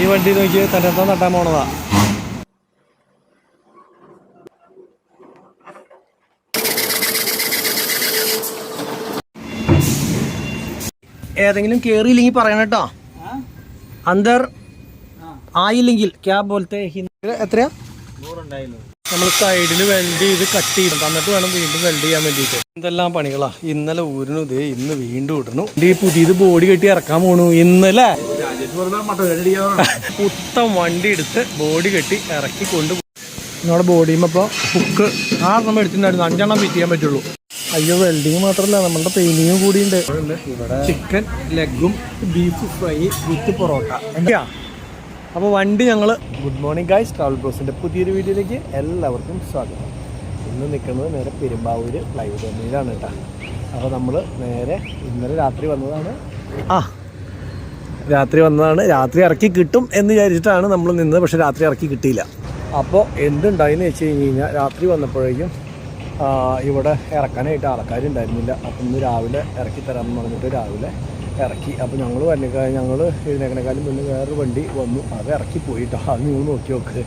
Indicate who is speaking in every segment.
Speaker 1: ഈ വണ്ടി നോക്കി തന്നെത്താൻ നട്ടാൻ പോണതാ ഏതെങ്കിലും കേറിയില്ലെങ്കിൽ പറയണം കേട്ടോ അന്തർ ആയില്ലെങ്കിൽ ക്യാബ് പോലത്തെ എത്രയാ നമ്മൾ സൈഡിൽ വെൽഡ് ചെയ്ത് കട്ട് ചെയ്തു തന്നിട്ട് വേണം വീണ്ടും വെൽഡ് ചെയ്യാൻ വേണ്ടിട്ട് എന്തെല്ലാം പണികളാ ഇന്നലെ ഊരിനു ഇതേ ഇന്ന് വീണ്ടും ഇടണു പുതിയത് ബോഡി കെട്ടി ഇറക്കാൻ പോണു ഇന്നലെ ഉത്തം വണ്ടി എടുത്ത് ബോഡി കെട്ടി ഇറക്കി കൊണ്ടു നമ്മുടെ ബോഡിയും അപ്പോൾ ഹുക്ക് ആറെണ്ണം എടുത്തിട്ടുണ്ടായിരുന്നു അഞ്ചെണ്ണം ഫിറ്റ് ചെയ്യാൻ പറ്റുള്ളൂ അയ്യോ വെൽഡിങ് മാത്രമല്ല നമ്മളുടെ പെയിന്റിങ്ങും കൂടി ഉണ്ട് ഇവിടെ ചിക്കൻ ലെഗും ബീഫ് ഫ്രൈ വിത്ത് പൊറോട്ട എന്താ അപ്പോൾ വണ്ടി ഞങ്ങൾ ഗുഡ് മോർണിംഗ് ഗായ്സ് ട്രാവൽ ബ്രോസിന്റെ പുതിയൊരു വീഡിയോയിലേക്ക് എല്ലാവർക്കും സ്വാഗതം ഇന്ന് നിൽക്കുന്നത് നേരെ പെരുമ്പാവൂർ ഫ്ലൈ ഓവറിലാണ് കേട്ടോ അപ്പോൾ നമ്മൾ നേരെ ഇന്നലെ രാത്രി വന്നതാണ് ആ രാത്രി വന്നതാണ് രാത്രി ഇറക്കി കിട്ടും എന്ന് വിചാരിച്ചിട്ടാണ് നമ്മൾ നിന്നത് പക്ഷേ രാത്രി ഇറക്കി കിട്ടിയില്ല അപ്പോൾ എന്ന് വെച്ച് കഴിഞ്ഞ് കഴിഞ്ഞാൽ രാത്രി വന്നപ്പോഴേക്കും ഇവിടെ ഇറക്കാനായിട്ട് ആൾക്കാരുണ്ടായിരുന്നില്ല അപ്പം ഇന്ന് രാവിലെ ഇറക്കി തരാമെന്ന് പറഞ്ഞിട്ട് രാവിലെ ഇറക്കി അപ്പോൾ ഞങ്ങൾ വരണേക്കാൾ ഞങ്ങൾ എഴുന്നേക്കണേക്കാളും മുന്നേ വേറൊരു വണ്ടി വന്നു അത് ഇറക്കി പോയിട്ടോ അത് നിങ്ങൾ നോക്കി നോക്ക്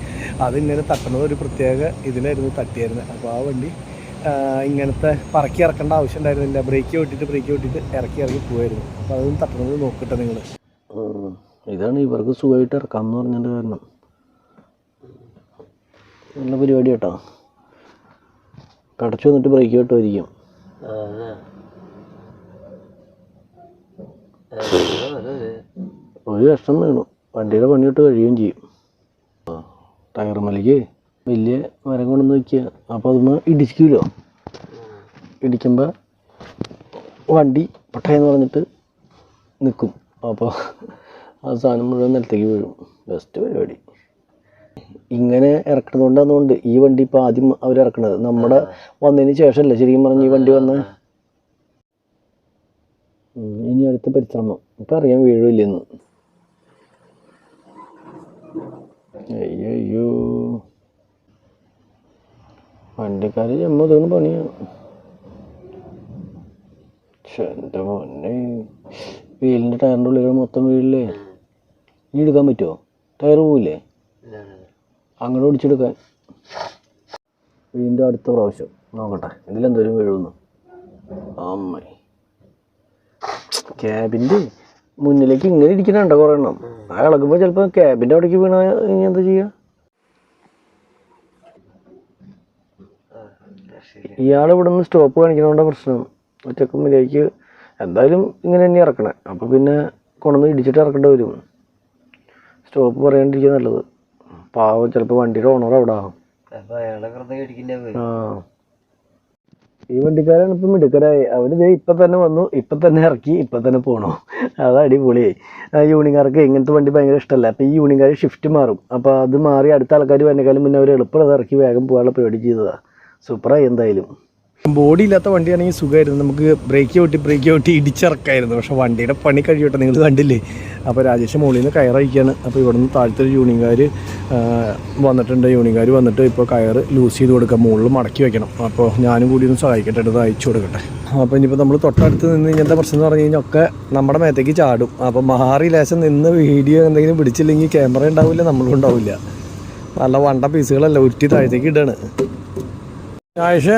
Speaker 1: അതിങ്ങനെ തട്ടുന്നത് ഒരു പ്രത്യേക ഇതിലായിരുന്നു തട്ടിയായിരുന്നത് അപ്പോൾ ആ വണ്ടി ഇങ്ങനത്തെ പറക്കി ഇറക്കേണ്ട ആവശ്യം ഉണ്ടായിരുന്നില്ല ബ്രേക്ക് ഓട്ടിട്ട് ബ്രേക്ക് ഓട്ടിട്ട് ഇറക്കി ഇറക്കി പോയായിരുന്നു അപ്പോൾ അതൊന്നും തട്ടുന്നത് നോക്കട്ടെ നിങ്ങൾ ഇതാണ് ഇവർക്ക് സുഖമായിട്ട് ഇറക്കാം എന്ന് പറഞ്ഞതിൻ്റെ കാരണം നല്ല പരിപാടി കേട്ടോ കടച്ചു വന്നിട്ട് ബ്രേക്ക് കേട്ടോയിരിക്കും ഒരു കഷ്ടം വീണു വണ്ടിയുടെ പണിയിട്ട് കഴിയുകയും ചെയ്യും ടയർ മലയ്ക്ക് വലിയ മരം കൊണ്ടുവന്ന് വയ്ക്കുക അപ്പോൾ അതൊന്ന് ഇടിക്കുമല്ലോ ഇടിക്കുമ്പോൾ വണ്ടി പട്ടയെന്ന് പറഞ്ഞിട്ട് നിൽക്കും അപ്പോൾ ആ സാധനം മുഴുവൻ നിലത്തേക്ക് വീഴും ബെസ്റ്റ് പരിപാടി ഇങ്ങനെ ഇറക്കണതുകൊണ്ടാന്നുകൊണ്ട് ഈ വണ്ടി ഇപ്പോൾ ആദ്യം അവർ ഇറക്കണത് നമ്മുടെ വന്നതിന് ശേഷമല്ല ശരിക്കും പറഞ്ഞ് ഈ വണ്ടി വന്ന് ഇനി അടുത്ത പരിശ്രമം ഇപ്പം അറിയാൻ വീഴില്ലെന്ന് അയ്യോ വണ്ടിക്കാര് ജമ്മ തോന്നുന്നു പണിയാണ് എൻ്റെ മോനെ വീലിൻ്റെ ടയറിൻ്റെ ഉള്ളിൽ മൊത്തം വീഴില്ലേ ഇനി എടുക്കാൻ പറ്റുമോ ടയർ പോവില്ലേ അങ്ങോട്ട് ഓടിച്ചെടുക്കാൻ വീണ്ടും അടുത്ത പ്രാവശ്യം നോക്കട്ടെ ഇതിലെന്തോരം വീഴുന്നു അമ്മ ക്യാബിൻ്റെ മുന്നിലേക്ക് ഇങ്ങനെ ഇരിക്കുന്നുണ്ടോ കുറേ എണ്ണം ആ ഇളകുമ്പോൾ ചിലപ്പോൾ ക്യാബിൻ്റെ അവിടേക്ക് വീണ ഇനി എന്താ ചെയ്യുക ഇയാൾ ഇവിടെ നിന്ന് സ്റ്റോപ്പ് കാണിക്കണോണ്ട പ്രശ്നം ഒറ്റക്കുമ്പിലേക്ക് എന്തായാലും ഇങ്ങനെ തന്നെ ഇറക്കണേ അപ്പോൾ പിന്നെ കൊണ്ടുവന്ന് ഇടിച്ചിട്ട് ഇറക്കേണ്ടി വരും സ്റ്റോപ്പ് പറയാണ്ടിരിക്കുക നല്ലത് പാവം ചിലപ്പോൾ വണ്ടിയുടെ ഓണർ അവിടെ ആവും ആ ഈ വണ്ടിക്കാരാണ് ഇപ്പം മിടുക്കരായി അവര് ദേ ഇപ്പം തന്നെ വന്നു ഇപ്പൊ തന്നെ ഇറക്കി ഇപ്പൊ തന്നെ പോണോ അത് അടിപൊളിയായി യൂണിക്കാർക്ക് ഇങ്ങനത്തെ വണ്ടി ഭയങ്കര ഇഷ്ടമല്ല അപ്പോൾ ഈ യൂണിക്കാർ ഷിഫ്റ്റ് മാറും അപ്പോൾ അത് മാറി അടുത്ത ആൾക്കാർ വന്നേക്കാളും മുന്നേ അവർ എളുപ്പമുള്ളത് ഇറക്കി വേഗം പോകാനുള്ള പരിപാടി ചെയ്തതാ സൂപ്പറായി എന്തായാലും ബോഡി ഇല്ലാത്ത വണ്ടിയാണെങ്കിൽ സുഖമായിരുന്നു നമുക്ക് ബ്രേക്ക് ചവിട്ടി ബ്രേക്ക് ചവിട്ടി ഇടിച്ചിറക്കായിരുന്നു പക്ഷെ വണ്ടിയുടെ പണി കഴിയട്ടെ നിങ്ങൾ കണ്ടില്ലേ അപ്പോൾ രാജേഷ് മുകളിൽ നിന്ന് കയറയക്കാണ് അപ്പോൾ നിന്ന് താഴത്തെ ഒരു യൂണിയൻകാർ വന്നിട്ടുണ്ട് യൂണിയൻകാർ വന്നിട്ട് ഇപ്പോൾ കയർ ലൂസ് ചെയ്ത് കൊടുക്കുക മുകളിൽ മടക്കി വെക്കണം അപ്പോൾ ഞാനും കൂടി ഒന്ന് സഹായിക്കട്ടെ അത് അയച്ചു കൊടുക്കട്ടെ അപ്പോൾ ഇനിയിപ്പോൾ നമ്മൾ തൊട്ടടുത്ത് നിന്ന് ഇങ്ങനത്തെ പ്രശ്നം എന്ന് പറഞ്ഞു കഴിഞ്ഞാൽ ഒക്കെ നമ്മുടെ മേത്തേക്ക് ചാടും അപ്പോൾ മഹാറി ലേശം നിന്ന് വീഡിയോ എന്തെങ്കിലും പിടിച്ചില്ലെങ്കിൽ ക്യാമറ ഉണ്ടാവില്ല നമ്മളും ഉണ്ടാവില്ല നല്ല വണ്ട പീസുകളല്ല ഉരുട്ടി താഴത്തേക്ക് ഇടാണ് ആയിഷ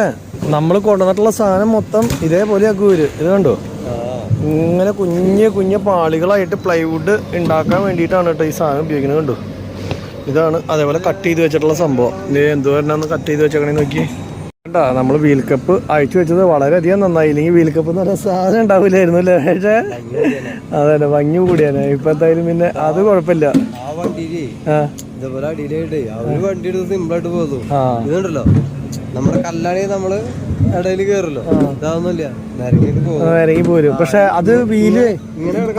Speaker 1: നമ്മൾ കൊണ്ടുവന്നിട്ടുള്ള സാധനം മൊത്തം ഇതേപോലെ ആക്കൂര് ഇത് കണ്ടോ ഇങ്ങനെ കുഞ്ഞു കുഞ്ഞു പാളികളായിട്ട് പ്ലൈവുഡ് ഉണ്ടാക്കാൻ വേണ്ടിയിട്ടാണ് കേട്ടോ ഈ സാധനം ഉപയോഗിക്കുന്നത് കണ്ടോ ഇതാണ് അതേപോലെ കട്ട് ചെയ്ത് വെച്ചിട്ടുള്ള സംഭവം ഇത് എന്തു വരണമെന്ന് കട്ട് ചെയ്ത് വെച്ചേക്കണേ നോക്കി കേട്ടാ നമ്മൾ വീൽ കപ്പ് അയച്ചു വെച്ചത് വളരെയധികം നന്നായി ഇല്ലെങ്കിൽ വീൽ കപ്പ് എന്ന് പറഞ്ഞ സാധനം ഉണ്ടാവില്ലായിരുന്നു അല്ലേ പക്ഷേ അതെ ഭംഗി കൂടിയാണ് ഇപ്പൊ എന്തായാലും പിന്നെ അത് കുഴപ്പമില്ല
Speaker 2: ഇതേപോലെ അടിയിലായിട്ട് അവര് വണ്ടി സിമ്പിൾ ആയിട്ട് പോകുന്നു ഇതുണ്ടല്ലോ നമ്മുടെ കല്ലാണി നമ്മള് ഇടയില് കേറല്ലോ ഇതാവുന്നില്ല
Speaker 1: ഇറങ്ങി പോരും പക്ഷെ അത് വീല്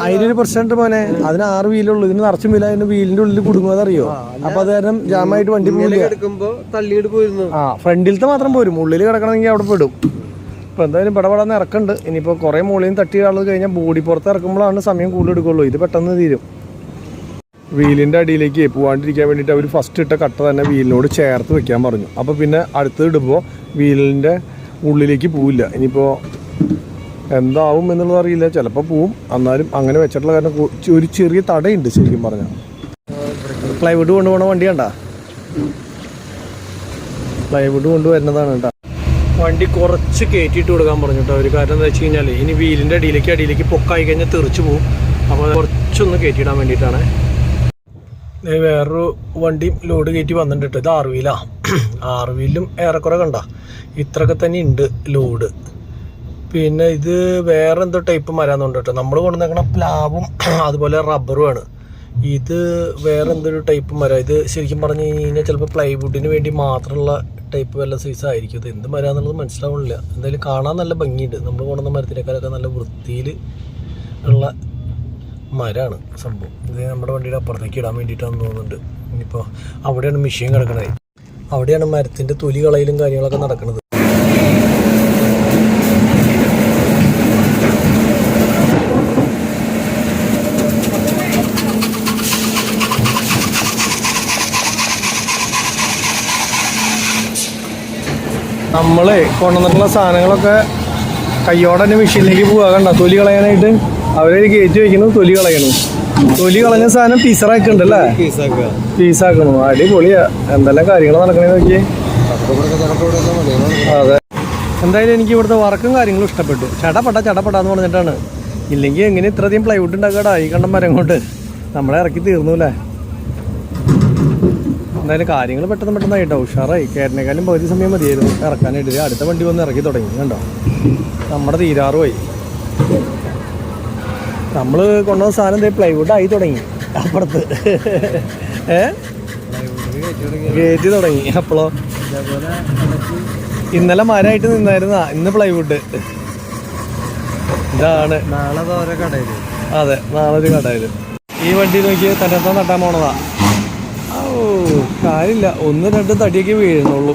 Speaker 1: അതിനൊരു പ്രശ്നമുണ്ട് മോനെ അതിന് ആറ് വീലുള്ളൂ ഇതിന് നിറച്ചും വീല അതിന്റെ വീലിന്റെ ഉള്ളിൽ കുടുങ്ങും അതറിയോ അപ്പൊ അത് കാരണം ജാമായിട്ട് വണ്ടി
Speaker 2: എടുക്കുമ്പോ തള്ളിയിട്ട് പോയിരുന്നു
Speaker 1: ആ ഫ്രണ്ടിലത്തെ മാത്രം പോരും ഉള്ളില് കിടക്കണമെങ്കിൽ അവിടെ പെടും ഇപ്പൊ എന്തായാലും പടപടാന്ന് ഇറക്കുന്നുണ്ട് ഇനിയിപ്പോ കൊറേ മുകളിൽ തട്ടിയ ആൾ കഴിഞ്ഞാൽ ബോഡി പുറത്ത് ഇറക്കുമ്പോഴാണ് സമയം കൂടുതൽ എടുക്കുള്ളൂ ഇത് പെട്ടെന്ന് തീരും വീലിൻ്റെ അടിയിലേക്ക് പോവാണ്ടിരിക്കാൻ വേണ്ടിയിട്ട് അവർ ഫസ്റ്റ് ഇട്ട കട്ട തന്നെ വീലിനോട് ചേർത്ത് വെക്കാൻ പറഞ്ഞു അപ്പോൾ പിന്നെ അടുത്ത് ഇടുമ്പോൾ വീലിൻ്റെ ഉള്ളിലേക്ക് പോവില്ല ഇനിയിപ്പോൾ എന്താവും എന്നുള്ളത് അറിയില്ല ചിലപ്പോൾ പോവും എന്നാലും അങ്ങനെ വെച്ചിട്ടുള്ള കാരണം ഒരു ചെറിയ തടയുണ്ട് ശരിക്കും പറഞ്ഞാൽ പ്ലൈവുഡ് കൊണ്ടുപോകണ വണ്ടി കണ്ട പ്ലൈവുഡ് കൊണ്ടുവരുന്നതാണ് കേട്ടോ വണ്ടി കുറച്ച് കയറ്റിയിട്ട് കൊടുക്കാൻ പറഞ്ഞു കേട്ടോ ഒരു കാരണം എന്താ വെച്ച് കഴിഞ്ഞാൽ ഇനി വീലിൻ്റെ അടിയിലേക്ക് അടിയിലേക്ക് പൊക്കായി കഴിഞ്ഞാൽ തെറിച്ച് പോവും അപ്പോൾ കുറച്ചൊന്ന് കയറ്റിയിടാൻ വേണ്ടിയിട്ടാണ് വേറൊരു വണ്ടിയും ലോഡ് കയറ്റി വന്നിട്ടുണ്ട് ഇത് ആർ വീലാണ് ആർ വീലും ഏറെക്കുറെ കണ്ട ഇത്രയൊക്കെ തന്നെ ഉണ്ട് ലോഡ് പിന്നെ ഇത് വേറെ എന്തോ ടൈപ്പ് മരാന്നുണ്ട് കേട്ടോ നമ്മൾ കൊണ്ടുവന്നേക്കണ പ്ലാവും അതുപോലെ റബ്ബറും ആണ് ഇത് വേറെ എന്തൊരു ടൈപ്പ് മരം ഇത് ശരിക്കും പറഞ്ഞു കഴിഞ്ഞാൽ ചിലപ്പോൾ പ്ലൈവുഡിന് വേണ്ടി മാത്രമുള്ള ടൈപ്പ് വല്ല സൈസ് ആയിരിക്കും ഇത് എന്ത് മരം എന്നുള്ളത് മനസ്സിലാവണില്ല എന്തായാലും കാണാൻ നല്ല ഭംഗിയുണ്ട് നമ്മൾ കൊണ്ടുവന്ന മരത്തിനേക്കാളൊക്കെ നല്ല വൃത്തിയിൽ ഉള്ള മരമാണ് സംഭവം ഇത് നമ്മുടെ വണ്ടിയുടെ അപ്പുറത്തേക്ക് ഇടാൻ വേണ്ടിയിട്ടാണ് തോന്നുന്നുണ്ട് ഇനിയിപ്പോൾ അവിടെയാണ് മെഷീൻ കിടക്കുന്നത് അവിടെയാണ് മരത്തിൻ്റെ തൊലി കളയിലും കാര്യങ്ങളൊക്കെ നടക്കുന്നത് നമ്മളെ കൊണ്ടുവന്നിട്ടുള്ള സാധനങ്ങളൊക്കെ കയ്യോടെ തന്നെ മെഷീനിലേക്ക് പോകാൻ കണ്ട തൊലി കളയാനായിട്ട് അവരെ കയറ്റി വെക്കണു തൊലി കളയണു തൊലി കളഞ്ഞ സാധനം പീസറാക്കണ്ടല്ലേ പീസാക്കണു അടിപൊളിയാ എന്തെല്ലാം കാര്യങ്ങൾ നടക്കണേ നോക്കി അതെ എന്തായാലും എനിക്ക് ഇവിടുത്തെ വർക്കും കാര്യങ്ങളും ഇഷ്ടപ്പെട്ടു ചടപ്പെട്ട ചടപട എന്ന് പറഞ്ഞിട്ടാണ് ഇല്ലെങ്കിൽ എങ്ങനെ ഇത്രയധികം പ്ലൈവുഡ് ഉണ്ടാക്കാടാ ഈ കണ്ടം മരം കൊണ്ട് നമ്മളെ ഇറക്കി തീർന്നുല്ലേ എന്തായാലും കാര്യങ്ങൾ പെട്ടെന്ന് പെട്ടെന്ന് ആയിട്ടോ ഉഷാറായി കയറിനേക്കാളും പകുതി സമയം മതിയായിരുന്നു ഇറക്കാനായിട്ട് അടുത്ത വണ്ടി വന്ന് ഇറക്കി തുടങ്ങി കണ്ടോ നമ്മുടെ തീരാറുമായി നമ്മൾ കൊണ്ടുവന്ന സാധനം പ്ലൈവുഡ് ആയി തുടങ്ങി അപ്പുറത്ത് ഏ കയറ്റി തുടങ്ങി അപ്പളോ ഇന്നലെ മരമായിട്ട് നിന്നായിരുന്ന ഇന്ന് പ്ലൈവുഡ് ഇതാണ്
Speaker 2: നാളെ
Speaker 1: അതെ നാളെ ഒരു കടയില് ഈ വണ്ടി നോക്കി തന്നെത്താൻ തട്ടാൻ പോണതാ ഓ കാര്യമില്ല ഒന്ന് രണ്ട് തടിയൊക്കെ വീഴുന്നുള്ളൂ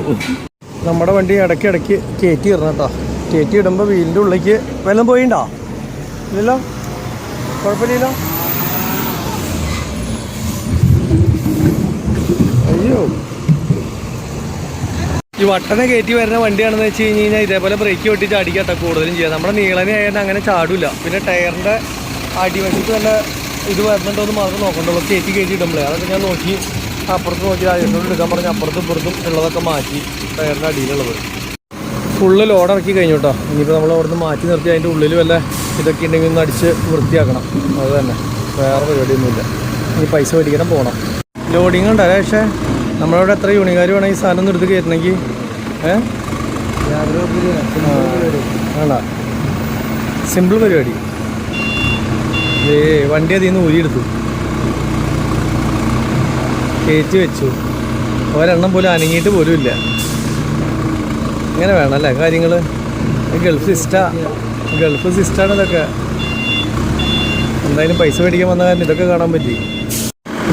Speaker 1: നമ്മുടെ വണ്ടി ഇടയ്ക്ക് ഇടയ്ക്ക് കയറ്റി ഇടണം കേട്ടോ കയറ്റി ഇടുമ്പോൾ വീലിൻ്റെ ഉള്ളിലേക്ക് വെള്ളം പോയിണ്ടോ ഇല്ലല്ലോ കുഴപ്പമില്ലല്ലോ അയ്യോ ഈ വട്ടനെ കയറ്റി വരുന്ന വണ്ടിയാണെന്ന് വെച്ച് കഴിഞ്ഞ് കഴിഞ്ഞാൽ ഇതേപോലെ ബ്രേക്ക് വെട്ടി ചാടിക്കട്ടെ കൂടുതലും ചെയ്യാം നമ്മുടെ നീളനെ അങ്ങനെ ചാടില്ല പിന്നെ ടയറിൻ്റെ അടിവശത്ത് തന്നെ ഇത് വരുന്നുണ്ടോ എന്ന് മാത്രം നോക്കണ്ടല്ലോ കയറ്റി കയറ്റി ഇടുമ്പോഴേ അതൊക്കെ ഞാൻ നോക്കി അപ്പുറത്ത് നോക്കി അതിനോട് എടുക്കാൻ പറഞ്ഞ അപ്പുറത്തും ഇപ്പുറത്തും ഉള്ളതൊക്കെ മാറ്റി ടയറിൻ്റെ അടിയിലുള്ളത് ഫുള്ള് ലോഡ് ഇറക്കി കഴിഞ്ഞു കേട്ടോ ഇനിയിപ്പോൾ നമ്മൾ അവിടുന്ന് മാറ്റി നിർത്തി അതിൻ്റെ ഉള്ളിൽ വല്ല ഇതൊക്കെ ഉണ്ടെങ്കിൽ ഒന്ന് അടിച്ച് വൃത്തിയാക്കണം അത് തന്നെ വേറെ പരിപാടിയൊന്നുമില്ല ഈ പൈസ മേടിക്കണം പോകണം ലോഡിങ് ഉണ്ടല്ലേ പക്ഷെ നമ്മളവിടെ എത്ര യൂണിക്കാർ വേണം ഈ സാധനം എടുത്ത് കയറ്റണമെങ്കിൽ ഏഹ് സിമ്പിൾ പരിപാടി ഏ വണ്ടി അതിൽ നിന്ന് ഊരിയെടുത്തു കയറ്റി വെച്ചു ഒരെണ്ണം പോലും അനങ്ങിയിട്ട് പോലും ഇല്ല ഇങ്ങനെ വേണം അല്ലേ കാര്യങ്ങൾ ഗൾഫ് ഇഷ്ട ഗൾഫ് സിസ്റ്റാണ് ഇതൊക്കെ എന്തായാലും പൈസ മേടിക്കാൻ വന്ന കാരണം ഇതൊക്കെ കാണാൻ പറ്റി